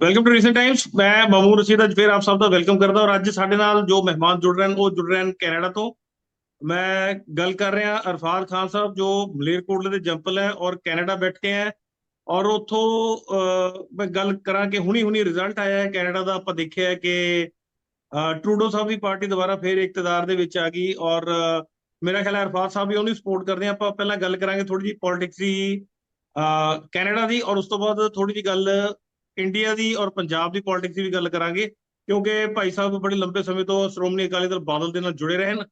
Welcome to recent Times ਮੈਂ ਮਮੂ ਰਸ਼ੀਦ ਅੱਜ ਫਿਰ ਆਪ ਸਭ ਦਾ ਵੈਲਕਮ ਕਰਦਾ ਔਰ ਅੱਜ ਸਾਡੇ ਨਾਲ ਜੋ ਮਹਿਮਾਨ ਜੁੜ ਰਹੇ ਹਨ, ਉਹ ਜੁੜ ਰਹੇ ਹਨ ਕੈਨੇਡਾ ਤੋਂ। ਮੈਂ ਗੱਲ ਕਰ ਰਿਹਾ ਅਰਫਾਨ ਖਾਨ ਸਾਹਿਬ, ਜੋ ਮਲੇਰਕੋਟਲੇ ਦੇ ਜੰਪਲ ਹੈ ਔਰ ਕੈਨੇਡਾ ਬੈਠ ਕੇ ਹੈ। ਔਰ ਉਥੋਂ ਮੈਂ ਗੱਲ ਕਰਾਂ ਕਿ ਹੁਣੀ ਹੁਣੀ ਰਿਜ਼ਲਟ ਆਇਆ ਹੈ ਕੈਨੇਡਾ ਦਾ। ਆਪਾਂ ਦੇਖਿਆ ਹੈ ਕਿ ਟਰੂਡੋ ਸਾਹਿਬ ਦੀ ਪਾਰਟੀ ਦੁਬਾਰਾ ਫੇਰ ਇਕਤਦਾਰ ਦੇ ਵਿੱਚ ਆ ਗਈ ਔਰ ਮੇਰਾ ਖਿਆਲ ਹੈ ਅਰਫਾਨ ਸਾਹਿਬ ਵੀ ਉਹਨੂੰ ਸਪੋਰਟ ਕਰਦੇ ਆ। ਆਪਾਂ ਪਹਿਲਾਂ ਗੱਲ ਕਰਾਂਗੇ ਥੋੜੀ ਜਿਹੀ ਪੋਲਿਟਿਕਸ ਦੀ। ਕੈਨੇਡਾ ਦੀ ਔਰ ਉਸ ਤੋਂ ਬਾਅਦ ਥੋੜੀ ਜਿਹੀ ਗੱਲ ਇੰਡੀਆ ਦੀ ਔਰ ਪੰਜਾਬ ਦੀ ਪੋਲਿਟਿਕਸ ਦੀ ਵੀ ਗੱਲ ਕਰਾਂਗੇ ਕਿਉਂਕਿ ਭਾਈ ਸਾਹਿਬ ਬੜੇ ਲੰਬੇ ਸਮੇਂ ਤੋਂ ਸ਼੍ਰੋਮਣੀ ਅਕਾਲੀ ਦਲ ਬਾਦਲ ਦੇ ਨਾਲ ਜੁੜੇ ਰਹੇ ਹਨ।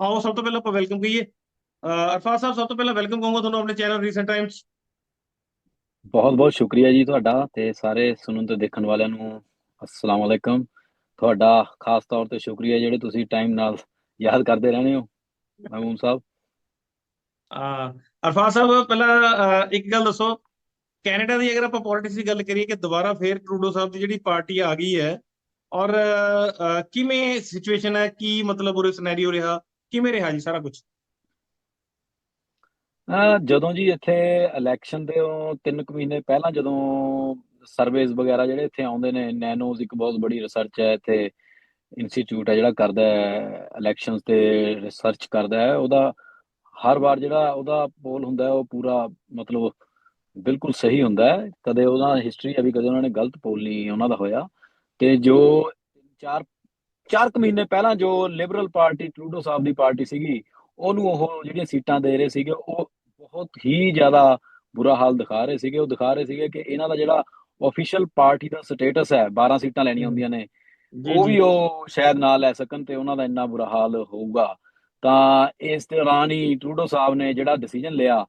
ਆਓ ਸਭ ਤੋਂ ਪਹਿਲਾਂ ਆਪਾਂ ਵੈਲਕਮ ਕਹੀਏ। ਅ, ਅਰਫਾਨ ਸਾਹਿਬ ਸਭ ਤੋਂ ਪਹਿਲਾਂ ਵੈਲਕਮ ਕਹੂੰਗਾ ਤੁਹਾਨੂੰ ਆਪਣੇ ਚੈਨਲ ਰੀਸੈਂਟ ਟਾਈਮਸ ਬਹੁਤ ਬਹੁਤ ਸ਼ੁਕਰੀਆ ਜੀ ਤੁਹਾਡਾ ਤੇ ਸਾਰੇ ਸੁਣਨ ਤੇ ਦੇਖਣ ਵਾਲਿਆਂ ਨੂੰ ਅਸਲਾਮ ਵਾਲੇਕਮ ਤੁਹਾਡਾ ਖਾਸ ਤੌਰ ਤੇ ਸ਼ੁਕਰੀਆ ਜਿਹੜੇ ਤੁਸੀਂ ਟਾਈਮ ਨਾਲ ਯਾਦ ਕਰਦੇ ਰਹਿੰਦੇ ਹੋ ਮਹਿਮੂਦ ਸਾਹਿਬ। ਅ, ਅਰਫਾਨ ਸਾਹਿਬ, ਪਹਿਲਾਂ ਇੱਕ ਗੱਲ ਦੱਸੋ। ਕੈਨੇਡਾ ਦੀ ਅਗਰ ਆਪਾਂ ਪੋਲਿਟਿਕਸ ਦੀ ਗੱਲ ਕਰੀਏ ਕਿ ਦੁਬਾਰਾ ਫੇਰ ਟਰੂਡੋ ਸਾਹਿਬ ਦੀ ਜਿਹੜੀ ਪਾਰਟੀ ਆ ਗਈ ਹੈ, ਔਰ ਕਿਵੇਂ ਸਿਚੁਏਸ਼ਨ ਹੈ? ਕੀ ਮਤਲਬ ਉਰੇ ਸਿਨੈਰੀਓ ਰਿਹਾ? ਕਿਵੇਂ ਰਿਹਾ ਜੀ ਸਾਰਾ ਕੁਝ ਜਦੋਂ ਜੀ ਇੱਥੇ ਇਲੈਕਸ਼ਨ ਦੇ ਉਹ ਤਿੰਨ ਕੁ ਮਹੀਨੇ ਪਹਿਲਾਂ ਜਦੋਂ ਸਰਵੇਜ਼ ਵਗੈਰਾ ਜਿਹੜੇ ਇੱਥੇ ਆਉਂਦੇ ਨੇ ਨੈਨੋਜ਼ ਇੱਕ ਬਹੁਤ ਬੜੀ ਰਿਸਰਚ ਹੈ, ਇੱਥੇ ਇੰਸਟੀਚਿਊਟ ਹੈ ਜਿਹੜਾ ਕਰਦਾ ਹੈ ਇਲੈਕਸ਼ਨਸ ਤੇ ਰਿਸਰਚ ਕਰਦਾ ਹੈ, ਉਹਦਾ ਹਰ ਵਾਰ ਜਿਹੜਾ ਉਹਦਾ ਪੋਲ ਹੁੰਦਾ ਉਹ ਪੂਰਾ ਮਤਲਬ ਬਿਲਕੁਲ ਸਹੀ ਹੁੰਦਾ ਹੈ। ਕਦੇ ਉਹਦਾ ਹਿਸਟਰੀ ਹੈ ਵੀ ਕਦੇ ਉਹਨਾਂ ਨੇ ਗਲਤ ਪੋਲ ਨਹੀਂ ਉਹਨਾਂ ਦਾ ਹੋਇਆ। ਤੇ ਜੋ ਚਾਰ ਚਾਰ ਕੁ ਮਹੀਨੇ ਪਹਿਲਾਂ ਜੋ ਲਿਬਰਲ ਪਾਰਟੀ ਟਰੂਡੋ ਸਾਹਿਬ ਦੀ ਪਾਰਟੀ ਸੀਗੀ ਉਹਨੂੰ ਉਹ ਜਿਹੜੀਆਂ ਸੀਟਾਂ ਦੇ ਰਹੇ ਸੀਗੇ ਉਹ ਬਹੁਤ ਹੀ ਜ਼ਿਆਦਾ ਬੁਰਾ ਹਾਲ ਦਿਖਾ ਰਹੇ ਸੀਗੇ। ਉਹ ਦਿਖਾ ਰਹੇ ਸੀਗੇ ਕਿ ਇਹਨਾਂ ਦਾ ਜਿਹੜਾ ਆਫੀਸ਼ੀਅਲ ਪਾਰਟੀ ਦਾ ਸਟੇਟਸ ਹੈ 12 ਸੀਟਾਂ ਲੈਣੀਆਂ ਹੁੰਦੀਆਂ ਨੇ ਉਹ ਵੀ ਉਹ ਸ਼ਾਇਦ ਨਾ ਲੈ ਸਕਣ ਤੇ ਉਹਨਾਂ ਦਾ ਇੰਨਾ ਬੁਰਾ ਹਾਲ ਹੋਊਗਾ। ਤਾਂ ਇਸ ਦੌਰਾਨ ਹੀ ਟਰੂਡੋ ਸਾਹਿਬ ਨੇ ਜਿਹੜਾ ਡਿਸੀਜਨ ਲਿਆ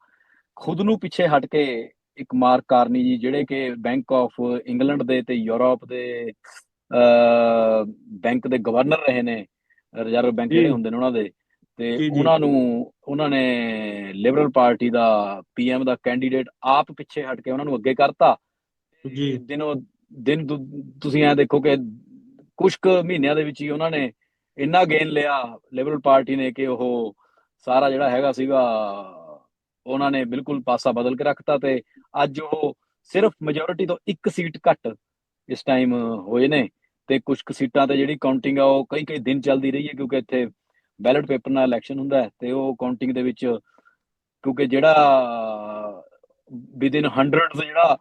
ਖੁਦ ਨੂੰ ਪਿੱਛੇ ਹਟ ਕੇ ਇੱਕ ਮਾਰਕ ਕਾਰਨੀ ਜੀ ਜਿਹੜੇ ਕਿ ਬੈਂਕ ਆਫ ਇੰਗਲੈਂਡ ਦੇ ਤੇ ਯੂਰਪ ਦੇ ਬੈਂਕ ਦੇ ਗਵਰਨਰ ਰਹੇ ਨੇ ਰਿਜ਼ਰਵ ਬੈਂਕ ਜਿਹੜੇ। ਹੁੰਦੇ ਨੇ ਉਹਨਾਂ ਦੇ ਤੇ। ਉਹਨਾਂ ਨੂੰ ਉਹਨਾਂ ਨੇ ਲਿਬਰਲ ਪਾਰਟੀ ਦਾ ਪੀਐਮ ਦਾ ਕੈਂਡੀਡੇਟ ਆਪ ਪਿੱਛੇ ਹਟ ਕੇ ਉਹਨਾਂ ਨੂੰ ਅੱਗੇ ਕਰਤਾ ਜੀ। ਦਿਨੋ ਦਿਨ ਤੁਸੀਂ ਐ ਦੇਖੋ ਕਿ ਕੁਝ ਕੁ ਮਹੀਨਿਆਂ ਦੇ ਵਿੱਚ ਹੀ ਉਹਨਾਂ ਨੇ ਇੰਨਾ ਗੇਨ ਲਿਆ ਲਿਬਰਲ ਪਾਰਟੀ ਨੇ ਕਿ ਉਹ ਸਾਰਾ ਜਿਹੜਾ ਹੈਗਾ ਸੀਗਾ, ਉਹਨਾਂ ਨੇ ਬਿਲਕੁਲ ਪਾਸਾ ਬਦਲ ਕੇ ਰੱਖਤਾ ਤੇ ਅੱਜ ਉਹ ਸਿਰਫ ਮੈਜੋਰਿਟੀ ਤੋਂ ਇੱਕ ਸੀਟ ਘੱਟ ਇਸ ਟਾਈਮ ਹੋਏ ਨੇ ਤੇ ਕੁਝ ਕੁ ਸੀਟਾਂ ਤੇ ਜਿਹੜੀ ਕਾਊਂਟਿੰਗ ਆ ਉਹ ਕਈ ਕਈ ਦਿਨ ਚੱਲਦੀ ਰਹੀ ਹੈ ਕਿਉਂਕਿ ਇੱਥੇ ਬੈਲਟ ਪੇਪਰ ਨਾਲ ਇਲੈਕਸ਼ਨ ਹੁੰਦਾ ਹੈ ਤੇ ਉਹ ਕਾਊਂਟਿੰਗ ਦੇ ਵਿੱਚ ਕਿਉਂਕਿ ਜਿਹੜਾ ਵਿਦਿਨ 100 ਜਿਹੜਾ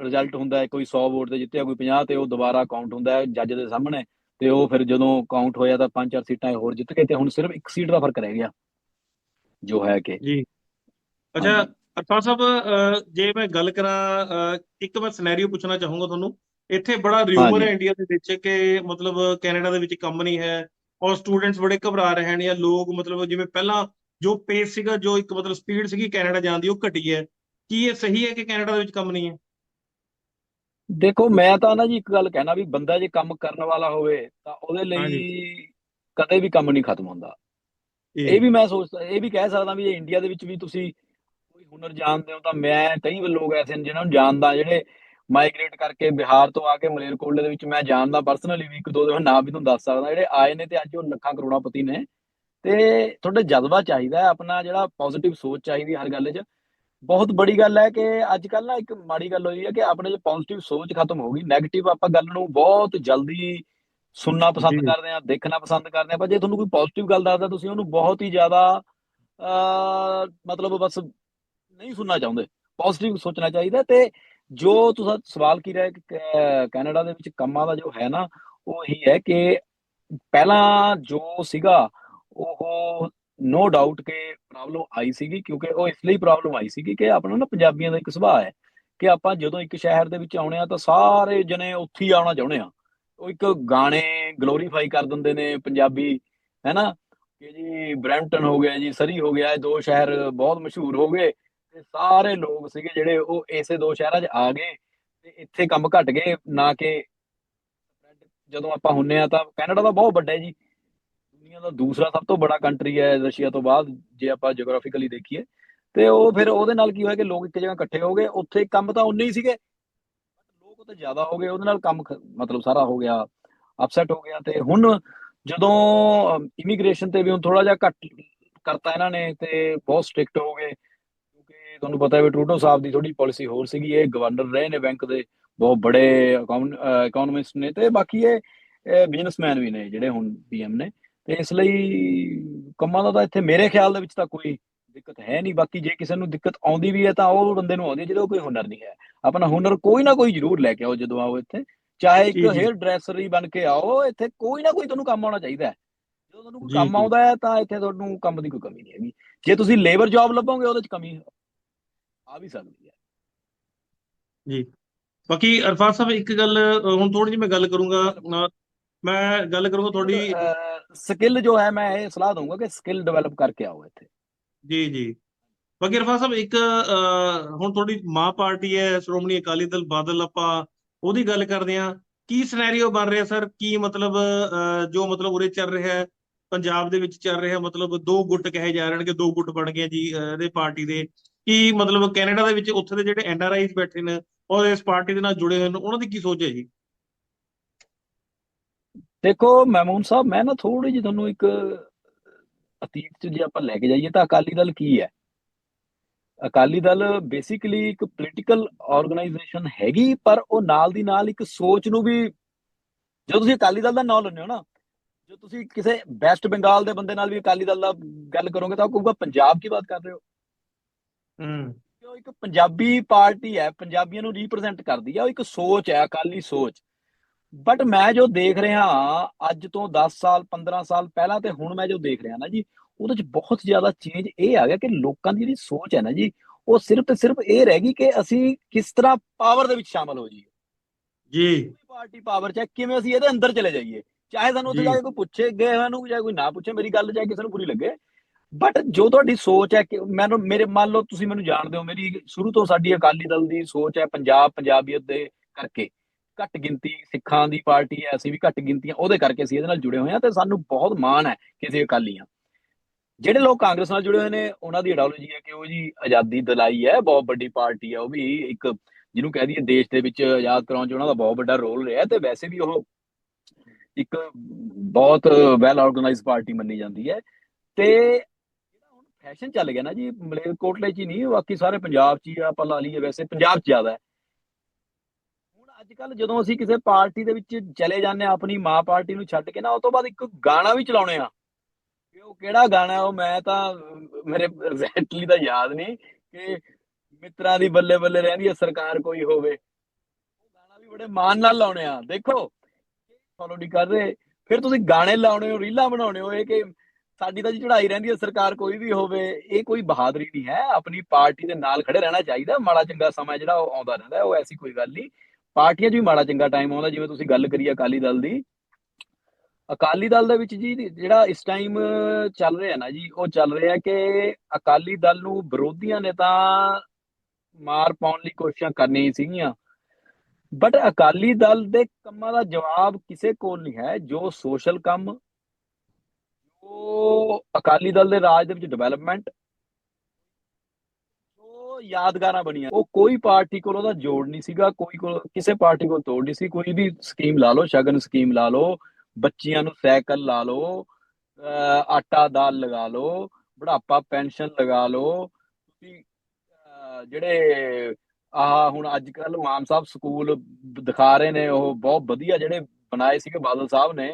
ਰਿਜ਼ਲਟ ਹੁੰਦਾ ਹੈ, ਕੋਈ 100 ਵੋਟ ਤੇ ਜਿੱਤਿਆ, ਕੋਈ 50 ਤੇ ਉਹ ਦੁਬਾਰਾ ਕਾਊਂਟ ਹੁੰਦਾ ਹੈ ਜੱਜ ਦੇ ਸਾਹਮਣੇ। ਤੇ ਉਹ ਫਿਰ ਜਦੋਂ ਕਾਊਂਟ ਹੋਇਆ ਤਾਂ ਪੰਜ ਚਾਰ ਸੀਟਾਂ ਹੋਰ ਜਿੱਤ ਗਏ ਤੇ ਹੁਣ ਸਿਰਫ ਇੱਕ ਸੀਟ ਦਾ ਫ਼ਰਕ ਰਹਿ ਗਿਆ ਜੋ ਹੈ ਕਿ। ਜੀ। ਅੱਛਾ। ਅਰਫਾਨ ਸਾਹਿਬ ਜੇ ਮੈਂ ਗੱਲ ਕਰਾਂ ਇੱਕ ਮੈਂ ਸਿਨੈਰੀਓ ਪੁੱਛਣਾ ਚਾਹੂੰਗਾ ਤੁਹਾਨੂੰ। ਇੱਥੇ ਬੜਾ ਰਿਊਮਰ। ਹੈ ਇੰਡੀਆ ਦੇ ਵਿੱਚ ਕਿ ਮਤਲਬ ਕੈਨੇਡਾ ਦੇ ਵਿੱਚ ਕੰਮ ਨਹੀਂ ਹੈ ਔਰ ਸਟੂਡੈਂਟਸ ਬੜੇ ਘਬਰਾ ਰਹੇ ਹਨ ਜਾਂ ਲੋਕ ਮਤਲਬ ਜਿਵੇਂ ਪਹਿਲਾਂ ਜੋ ਪੇਸ ਸੀਗਾ ਜੋ ਇੱਕ ਮਤਲਬ ਸਪੀਡ ਸੀਗੀ ਕੈਨੇਡਾ ਜਾਣ ਦੀ ਉਹ ਘਟੀ ਹੈ। ਕੀ ਇਹ ਸਹੀ ਹੈ ਕਿ ਕੈਨੇਡਾ ਦੇ ਵਿੱਚ ਕੰਮ ਨਹੀਂ ਹੈ? ਦੇਖੋ ਮੈਂ ਤਾਂ ਨਾ ਜੀ ਇੱਕ ਗੱਲ ਕਹਿਣਾ ਵੀ ਬੰਦਾ ਜੇ ਕੰਮ ਕਰਨ ਵਾਲਾ ਹੋਵੇ ਤਾਂ ਉਹਦੇ ਲਈ। ਕਦੇ ਵੀ ਕੰਮ ਨਹੀਂ ਖਤਮ ਹੁੰਦਾ। ਇਹ ਵੀ ਮੈਂ ਸੋਚਦਾ ਇਹ ਵੀ ਕਹਿ ਸਕਦਾ ਵੀ ਜੇ ਇੰਡੀਆ ਦੇ ਵਿੱਚ ਵੀ ਤੁਸੀਂ ਕੋਈ ਹੁਨਰ ਜਾਣਦੇ ਹੋ ਤਾਂ ਮੈਂ ਕਈ ਲੋਕ ਐਸੇ ਨੇ ਜਿਨ੍ਹਾਂ ਨੂੰ ਜਾਣਦਾ ਜਿਹੜੇ ਮਾਈਗ੍ਰੇਟ ਕਰਕੇ ਬਿਹਾਰ ਤੋਂ ਆ ਕੇ ਮਲੇਰਕੋਟਲੇ ਦੇ ਵਿੱਚ ਮੈਂ ਜਾਣਦਾ ਪਰਸਨਲੀ ਵੀ ਇੱਕ ਦੋ ਦੇ ਨਾਮ ਵੀ ਤੁਹਾਨੂੰ ਦੱਸ ਸਕਦਾ ਜਿਹੜੇ ਆਏ ਨੇ ਤੇ ਅੱਜ ਉਹ ਲੱਖਾਂ ਕਰੋੜਾਪਤੀ ਨੇ। ਤੇ ਤੁਹਾਡਾ ਜਜ਼ਬਾ ਚਾਹੀਦਾ ਹੈ ਆਪਣਾ ਜਿਹੜਾ ਪੋਜ਼ਿਟਿਵ ਸੋਚ ਚਾਹੀਦੀ ਹਰ ਗੱਲ 'ਚ। ਬਹੁਤ ਬੜੀ ਗੱਲ ਹੈ ਕਿ ਅੱਜ ਕੱਲ ਨਾ ਇੱਕ ਮਾੜੀ ਗੱਲ ਹੋਈ ਹੈ ਕਿ ਆਪਣੇ ਜੋ ਪੋਜ਼ਿਟਿਵ ਸੋਚ ਖਤਮ ਹੋ ਗਈ 네ਗੇਟਿਵ ਆਪਾਂ ਗੱਲ ਨੂੰ ਬਹੁਤ ਜਲਦੀ ਸੁਣਨਾ ਪਸੰਦ। ਕਰਦੇ ਹਾਂ ਦੇਖਣਾ ਪਸੰਦ ਕਰਦੇ ਹਾਂ ਪਰ ਜੇ ਤੁਹਾਨੂੰ ਕੋਈ ਪੋਜ਼ਿਟਿਵ ਗੱਲ ਦੱਸਦਾ ਤੁਸੀਂ ਉਹਨੂੰ ਬਹੁਤ ਹੀ ਜ਼ਿਆਦਾ ਮਤਲਬ ਬਸ ਨਹੀਂ ਸੁਣਨਾ ਚਾਹੁੰਦੇ ਪੋਜ਼ਿਟਿਵ ਸੋਚਣਾ ਚਾਹੀਦਾ ਤੇ ਜੋ ਤੁਸੀਂ ਸਵਾਲ ਕੀ ਰਿਹਾ ਕੈਨੇਡਾ ਦੇ ਵਿੱਚ ਕੰਮਾਂ ਦਾ ਜੋ ਹੈ ਨਾ ਉਹ ਇਹੀ ਹੈ ਕਿ ਪਹਿਲਾਂ ਜੋ ਸੀਗਾ ਉਹ ਨੋ ਡਾਊਟ ਕਿ ਪ੍ਰੋਬਲਮ ਆਈ ਸੀਗੀ ਕਿਉਂਕਿ ਉਹ ਇਸ ਲਈ ਪ੍ਰੋਬਲਮ ਆਈ ਸੀਗੀ ਕਿ ਆਪਣਾ ਨਾ ਪੰਜਾਬੀਆਂ ਦਾ ਇੱਕ ਸੁਭਾਅ ਹੈ ਕਿ ਆਪਾਂ ਜਦੋਂ ਇੱਕ ਸ਼ਹਿਰ ਦੇ ਵਿੱਚ ਆਉਣੇ ਆ ਤਾਂ ਸਾਰੇ ਜਣੇ ਉੱਥੇ ਹੀ ਆਉਣਾ ਚਾਹੁੰਦੇ ਆ। ਉਹ ਇੱਕ ਗਾਣੇ ਗਲੋਰੀਫਾਈ ਕਰ ਦਿੰਦੇ ਨੇ ਪੰਜਾਬੀ, ਹੈਨਾ? ਕਿ ਜੀ ਬਰੈਂਪਟਨ ਹੋ ਗਿਆ ਜੀ, ਸਰੀ ਹੋ ਗਿਆ, ਇਹ ਦੋ ਸ਼ਹਿਰ ਬਹੁਤ ਮਸ਼ਹੂਰ ਹੋ ਗਏ ਤੇ ਸਾਰੇ ਲੋਕ ਸੀਗੇ ਜਿਹੜੇ ਉਹ ਇਸੇ ਦੋ ਸ਼ਹਿਰਾਂ 'ਚ ਆ ਗਏ ਤੇ ਇੱਥੇ ਕੰਮ ਘਟ ਗਏ, ਨਾ ਕਿ ਜਦੋਂ ਆਪਾਂ ਹੁੰਨੇ ਆ ਤਾਂ ਕੈਨੇਡਾ ਦਾ ਬਹੁਤ ਵੱਡਾ ਹੈ ਜੀ। ਦੁਨੀਆ ਦਾ ਦੂਸਰਾ ਸਭ ਤੋਂ ਬੜਾ ਕੰਟਰੀ ਹੈ ਰਸ਼ੀਆ ਤੋਂ ਬਾਅਦ, ਜੇ ਆਪਾਂ ਜੀਓਗ੍ਰਾਫਿਕਲੀ ਦੇਖੀਏ, ਤੇ ਉਹ ਫਿਰ ਉਹਦੇ ਨਾਲ ਕੀ ਹੋਇਆ ਕਿ ਲੋਕ ਇੱਕ ਜਗ੍ਹਾ ਇਕੱਠੇ ਹੋ ਗਏ, ਉੱਥੇ ਕੰਮ ਤਾਂ ਉਨੇ ਹੀ ਸੀਗੇ, ਲੋਕ ਤਾਂ ਜ਼ਿਆਦਾ ਹੋ ਗਏ, ਉਹਦੇ ਨਾਲ ਕੰਮ ਮਤਲਬ ਸਾਰਾ ਹੋ ਗਿਆ ਅਪਸੈਟ ਹੋ ਗਿਆ, ਤੇ ਹੁਣ ਜਦੋਂ ਇਮੀਗ੍ਰੇਸ਼ਨ ਤੇ ਵੀ ਹੁਣ ਥੋੜਾ ਜਿਹਾ ਘੱਟ ਕਰਤਾ ਇਹਨਾਂ ਨੇ, ਤੇ ਬਹੁਤ ਸਟ੍ਰਿਕਟ ਹੋ ਗਏ, ਕਿਉਂਕਿ ਤੁਹਾਨੂੰ ਪਤਾ ਹੈ ਵੀ ਟਰੂਡੋ ਸਾਹਿਬ ਦੀ ਥੋੜੀ ਪਾਲਿਸੀ ਹੋਰ ਸੀਗੀ, ਇਹ ਗਵਰਨਰ ਰਹੇ ਨੇ ਬੈਂਕ ਦੇ, ਬਹੁਤ ਬੜੇ ਇਕਨੋਮਿਸਟ ਨੇ, ਤੇ ਬਾਕੀ ਇਹ ਬਿਜ਼ਨਸਮੈਨ ਵੀ ਨੇ ਜਿਹੜੇ ਹੁਣ ਪੀਐਮ ਨੇ। ਤੇ ਇਸ ਲਈ ਕੰਮਾਂ ਦਾ ਤਾਂ ਇੱਥੇ ਮੇਰੇ ਖਿਆਲ ਦੇ ਵਿੱਚ ਤਾਂ ਕੋਈ ਦਿੱਕਤ ਹੈ ਨਹੀਂ। ਬਾਕੀ ਜੇ ਕਿਸੇ ਨੂੰ ਦਿੱਕਤ ਆਉਂਦੀ ਵੀ ਹੈ ਤਾਂ ਉਹ ਬੰਦੇ ਨੂੰ ਆਉਂਦੀ ਹੈ ਜਦੋਂ ਕੋਈ ਹੁਨਰ ਨਹੀਂ ਹੈ। ਆਪਣਾ ਹੁਨਰ ਕੋਈ ਨਾ ਕੋਈ ਜ਼ਰੂਰ ਲੈ ਕੇ ਆਓ ਜਦੋਂ ਆਓ ਇੱਥੇ। ਚਾਹੇ ਇੱਕ ਜੀ, ਜੀ। ਹੇਅਰ ਡਰੈਸਰ ਹੀ ਬਣ ਕੇ ਆਓ ਇੱਥੇ ਕੋਈ ਨਾ ਕੋਈ ਤੁਹਾਨੂੰ ਕੰਮ ਆਉਣਾ ਚਾਹੀਦਾ ਹੈ। ਜਦੋਂ ਤੁਹਾਨੂੰ ਕੋਈ ਜੀ, ਕੰਮ ਜੀ। ਆਉਂਦਾ ਹੈ ਤਾਂ ਇੱਥੇ ਤੁਹਾਨੂੰ ਕੰਮ ਦੀ ਕੋਈ ਕਮੀ ਨਹੀਂ ਹੈਗੀ। ਜੇ ਤੁਸੀਂ ਲੇਬਰ ਜੌਬ ਲੱਭੋਗੇ ਉਹਦੇ ਚ ਕਮੀ ਆ ਵੀ ਸਕਦੀ ਹੈ। ਬਾਕੀ ਅਰਫਾਨ ਸਾਹਿਬ ਇੱਕ ਗੱਲ ਹੁਣ ਥੋੜੀ ਜਿਹੀ ਮੈਂ ਗੱਲ ਕਰੂੰਗਾ। ਮੈਂ ਗੱਲ ਕਰੂੰਗਾ ਤੁਹਾਡੀ ਸਕਿੱਲ ਜੋ ਹੈ ਮੈਂ ਇਹ ਸਲਾਹ ਦਊਂਗਾ ਕਿ ਸਕਿੱਲ ਡਿਵੈਲਪ ਕਰਕੇ ਆਓ ਇੱਥੇ। ਜੀ ਜੀ। ਬਾਕੀ ਅਰਫਾਨ ਸਾਹਿਬ ਇੱਕ ਹੁਣ ਤੁਹਾਡੀ ਮਾਂ ਪਾਰਟੀ ਹੈ ਸ਼੍ਰੋਮਣੀ ਅਕਾਲੀ ਦਲ ਬਾਦਲ ਆਪਾਂ ਉਹਦੀ ਗੱਲ ਕਰਦੇ ਹਾਂ। ਕੀ ਸਿਨੈਰੀਓ ਬਣ ਰਿਹਾ ਸਰ ਕੀ ਮਤਲਬ ਜੋ ਮਤਲਬ ਉਰੇ ਚੱਲ ਰਿਹਾ ਹੈ ਪੰਜਾਬ ਦੇ ਵਿੱਚ ਚੱਲ ਰਿਹਾ ਮਤਲਬ ਦੋ ਗੁੱਟ ਕਹੇ ਜਾ ਰਹੇ ਨੇ ਕਿ ਦੋ ਗੁੱਟ ਬਣ ਗਏ ਜੀ ਇਹਦੇ ਪਾਰਟੀ ਦੇ। ਕੀ ਮਤਲਬ ਕੈਨੇਡਾ ਦੇ ਵਿੱਚ ਉੱਥੇ ਦੇ ਜਿਹੜੇ ਐਨਆਰਆਈਜ਼ ਬੈਠੇ ਨੇ ਔਰ ਇਸ ਪਾਰਟੀ ਦੇ ਨਾਲ ਜੁੜੇ ਹੋਏ ਨੇ ਉਹਨਾਂ ਦੀ ਕੀ ਸੋਚ ਹੈ ਜੀ? ਦੇਖੋ ਮਹਿਮੂਨ ਸਾਹਿਬ ਮੈਂ ਨਾ ਥੋੜੀ ਜਿਹੀ ਤੁਹਾਨੂੰ ਇੱਕ ਅਤੀਤ ਚ ਜੇ ਆਪਾਂ ਲੈ ਕੇ ਜਾਈਏ ਤਾਂ ਅਕਾਲੀ ਦਲ ਕੀ ਹੈ? ਅਕਾਲੀ ਦਲ ਬੇਸਿਕਲੀ ਇੱਕ ਪੋਲੀਟੀਕਲ ਆਰਗੇਨਾਈਜੇਸ਼ਨ ਹੈਗੀ ਪਰ ਉਹ ਨਾਲ ਦੀ ਨਾਲ ਇੱਕ ਸੋਚ ਨੂੰ ਵੀ ਜਦੋਂ ਤੁਸੀਂ ਅਕਾਲੀ ਦਲ ਦਾ ਨਾਮ ਲੈਂਦੇ ਹੋ ਨਾ ਜੋ ਤੁਸੀਂ ਕਿਸੇ ਵੈਸਟ ਬੰਗਾਲ ਦੇ ਬੰਦੇ ਨਾਲ ਵੀ ਅਕਾਲੀ ਦਲ ਦਾ ਗੱਲ ਕਰੋਗੇ ਤਾਂ ਉਹ ਕਹੂਗਾ ਪੰਜਾਬ ਕੀ ਬਾਤ ਕਰ ਰਹੇ ਹੋ? ਹੂੰ। ਕਿ ਉਹ ਇੱਕ ਪੰਜਾਬੀ ਪਾਰਟੀ ਹੈ ਪੰਜਾਬੀਆਂ ਨੂੰ ਰਿਪਰੈਜ਼ੈਂਟ ਕਰਦੀ ਹੈ ਉਹ ਇੱਕ ਸੋਚ ਹੈ ਅਕਾਲੀ ਸੋਚ। ਬਟ ਮੈਂ ਜੋ ਦੇਖ ਰਿਹਾ ਅੱਜ ਤੋਂ 10 ਸਾਲ 15 ਸਾਲ ਪਹਿਲਾਂ ਤੇ ਹੁਣ ਮੈਂ ਜੋ ਦੇਖ ਰਿਹਾ ਨਾ ਜੀ ਉਹਦੇ ਚ ਬਹੁਤ ਜ਼ਿਆਦਾ ਚੇਂਜ ਇਹ ਆ ਗਿਆ ਕਿ ਲੋਕਾਂ ਦੀ ਜਿਹੜੀ ਸੋਚ ਹੈ ਨਾ ਜੀ ਉਹ ਸਿਰਫ ਤੇ ਸਿਰਫ ਇਹ ਰਹਿ ਗਈ ਕਿ ਅਸੀਂ ਕਿਸ ਤਰ੍ਹਾਂ ਪਾਵਰ ਦੇ ਵਿੱਚ ਸ਼ਾਮਲ ਹੋ ਜਾਈਏ। ਜੀ। ਪਾਰਟੀ ਪਾਵਰ ਚ ਕਿਵੇਂ ਅਸੀਂ ਇਹਦੇ ਅੰਦਰ ਚਲੇ ਜਾਈਏ ਚਾਹੇ ਸਾਨੂੰ ਉੱਥੇ ਜੀ। ਜਾ ਕੇ ਕੋਈ ਪੁੱਛੇ ਗਏ ਹੋਏ ਨੂੰ ਚਾਹੇ ਕੋਈ ਨਾ ਪੁੱਛੇ ਮੇਰੀ ਗੱਲ ਚਾਹੇ ਕਿਸੇ ਨੂੰ ਬੁਰੀ ਲੱਗੇ। ਬਟ ਜੋ ਤੁਹਾਡੀ ਸੋਚ ਹੈ ਕਿ ਮੈਨੂੰ ਮੇਰੇ ਮੰਨ ਲਓ ਤੁਸੀਂ ਮੈਨੂੰ ਜਾਣਦੇ ਹੋ ਮੇਰੀ ਸ਼ੁਰੂ ਤੋਂ ਸਾਡੀ ਅਕਾਲੀ ਦਲ ਦੀ ਸੋਚ ਹੈ ਪੰਜਾਬ ਪੰਜਾਬੀਅਤ ਦੇ ਕਰਕੇ। ਘੱਟ ਗਿਣਤੀ ਸਿੱਖਾਂ ਦੀ ਪਾਰਟੀ ਹੈ, ਅਸੀਂ ਵੀ ਘੱਟ ਗਿਣਤੀਆਂ ਉਹਦੇ ਕਰਕੇ ਅਸੀਂ ਇਹਦੇ ਨਾਲ ਜੁੜੇ ਹੋਏ ਹਾਂ ਤੇ ਸਾਨੂੰ ਬਹੁਤ ਮਾਣ ਹੈ ਕਿ ਅਸੀਂ ਅਕਾਲੀ ਹਾਂ। ਜਿਹੜੇ ਲੋਕ ਕਾਂਗਰਸ ਨਾਲ ਜੁੜੇ ਹੋਏ ਨੇ, ਉਹਨਾਂ ਦੀ ਆਈਡੀਓਲੋਜੀ ਹੈ ਕਿ ਉਹ ਜੀ ਆਜ਼ਾਦੀ ਦਿਲਾਈ ਹੈ, ਬਹੁਤ ਵੱਡੀ ਪਾਰਟੀ ਹੈ, ਉਹ ਵੀ ਇੱਕ ਜਿਹਨੂੰ ਕਹਿ ਦਈਏ ਦੇਸ਼ ਦੇ ਵਿੱਚ ਆਜ਼ਾਦ ਕਰਾਉਣ 'ਚ ਉਹਨਾਂ ਦਾ ਬਹੁਤ ਵੱਡਾ ਰੋਲ ਰਿਹਾ ਤੇ ਵੈਸੇ ਵੀ ਉਹ ਇੱਕ ਬਹੁਤ ਵੈਲ ਆਰਗੇਨਾਈਜ਼ ਪਾਰਟੀ ਮੰਨੀ ਜਾਂਦੀ ਹੈ ਤੇ ਜਿਹੜਾ ਹੁਣ ਫੈਸ਼ਨ ਚੱਲ ਗਿਆ ਨਾ ਜੀ, ਮਲੇਰਕੋਟਲੇ 'ਚ ਹੀ ਨਹੀਂ, ਬਾਕੀ ਸਾਰੇ ਪੰਜਾਬ 'ਚ ਹੀ ਆਪਾਂ ਲਾ ਲਈਏ ਵੈਸੇ, ਪੰਜਾਬ 'ਚ ਜ਼ਿਆਦਾ ਹੈ। ਅੱਜ ਕੱਲ ਜਦੋਂ ਅਸੀਂ ਕਿਸੇ ਪਾਰਟੀ ਦੇ ਵਿੱਚ ਚਲੇ ਜਾਂਦੇ ਆ ਆਪਣੀ ਮਾਂ ਪਾਰਟੀ ਨੂੰ ਛੱਡ ਕੇ ਨਾ ਉਸ ਤੋਂ ਬਾਅਦ ਇੱਕ ਗਾਣਾ ਵੀ ਚਲਾਉਣੇ ਆ ਕਿ ਉਹ ਕਿਹੜਾ ਗਾਣਾ ਉਹ ਮੈਂ ਤਾਂ, ਮੇਰੇ ਐਗਜ਼ੈਕਟਲੀ ਤਾਂ ਯਾਦ ਨਹੀਂ ਕਿ ਮਿੱਤਰਾਂ ਦੀ ਬੱਲੇ ਬੱਲੇ ਰਹਿੰਦੀ ਹੈ, ਸਰਕਾਰ ਕੋਈ ਹੋਵੇ। ਉਹ ਗਾਣਾ ਵੀ ਬੜੇ ਮਾਣ ਨਾਲ ਲਾਉਣੇ ਆ ਦੇਖੋ ਫੋਲੋ ਨਹੀਂ ਕਰ ਰਹੇ। ਫਿਰ ਤੁਸੀਂ ਗਾਣੇ ਲਾਉਣੇ ਹੋ, ਰੀਲਾਂ ਬਣਾਉਣੇ ਹੋ, ਇਹ ਕਿ ਸਾਡੀ ਤਾਂ ਜੀ ਚੜਾਈ ਰਹਿੰਦੀ ਹੈ, ਸਰਕਾਰ ਕੋਈ ਵੀ ਹੋਵੇ, ਇਹ ਕੋਈ ਬਹਾਦਰੀ ਨਹੀਂ ਹੈ। ਆਪਣੀ ਪਾਰਟੀ ਦੇ ਨਾਲ ਖੜੇ ਰਹਿਣਾ ਚਾਹੀਦਾ। ਮਾੜਾ ਚੰਗਾ ਸਮਾਂ ਜਿਹੜਾ, ਉਹ ਆਉਂਦਾ ਰਹਿੰਦਾ ਉਹ ਐਸੀ ਕੋਈ ਗੱਲ ਨਹੀਂ। ਪਾਰਟੀਆਂ 'ਚ ਵੀ ਮਾੜਾ ਚੰਗਾ ਟਾਈਮ ਆਉਂਦਾ, ਜਿਵੇਂ ਤੁਸੀਂ ਗੱਲ ਕਰੀ ਅਕਾਲੀ ਦਲ ਦੀ। ਅਕਾਲੀ ਦਲ ਦੇ ਵਿੱਚ ਜੀ, ਜਿਹੜਾ ਇਸ ਟਾਈਮ ਚੱਲ ਰਿਹਾ ਨਾ ਜੀ, ਉਹ ਚੱਲ ਰਿਹਾ ਕਿ ਅਕਾਲੀ ਦਲ ਨੂੰ ਵਿਰੋਧੀਆਂ ਨੇ ਤਾਂ ਮਾਰ ਪਾਉਣ ਲਈ ਕੋਸ਼ਿਸ਼ਾਂ ਕਰਨੀਆਂ ਸੀਗੀਆਂ। ਬਟ ਅਕਾਲੀ ਦਲ ਦੇ ਕੰਮਾਂ ਦਾ ਜਵਾਬ ਕਿਸੇ ਕੋਲ ਨਹੀਂ ਹੈ। ਜੋ ਸੋਸ਼ਲ ਕੰਮ, ਜੋ ਅਕਾਲੀ ਦਲ ਦੇ ਰਾਜ ਦੇ ਵਿੱਚ ਡਿਵੈਲਪਮੈਂਟ ਯਾਦਗਾਰਾਂ ਬਣੀਆਂ। ਉਹ ਕੋਈ ਪਾਰਟੀ ਕੋਲ ਉਹਦਾ ਜੋੜ ਨਹੀਂ ਸੀਗਾ, ਕੋਈ ਕੋਲ ਕਿਸੇ ਪਾਰਟੀ ਕੋਲ ਤੋੜ ਨਹੀਂ ਸੀ। ਕੋਈ ਵੀ ਸਕੀਮ ਲਾ ਲਓ, ਸ਼ਗਨ ਸਕੀਮ ਲਾ ਲਓ, ਬੱਚੀਆਂ ਨੂੰ ਸਾਈਕਲ ਲਾ ਲਓ ਆਟਾ ਦਾਲ ਲਗਾ ਲਓ, ਬੁਢਾਪਾ ਪੈਨਸ਼ਨ ਲਗਾ ਲਓ, ਤੁਸੀਂ ਜਿਹੜੇ ਆਹ ਹੁਣ ਅੱਜ ਕੱਲ ਮਾਨ ਸਾਹਿਬ ਸਕੂਲ ਦਿਖਾ ਰਹੇ ਨੇ, ਉਹ ਬਹੁਤ ਵਧੀਆ ਜਿਹੜੇ ਬਣਾਏ ਸੀਗੇ ਬਾਦਲ ਸਾਹਿਬ ਨੇ।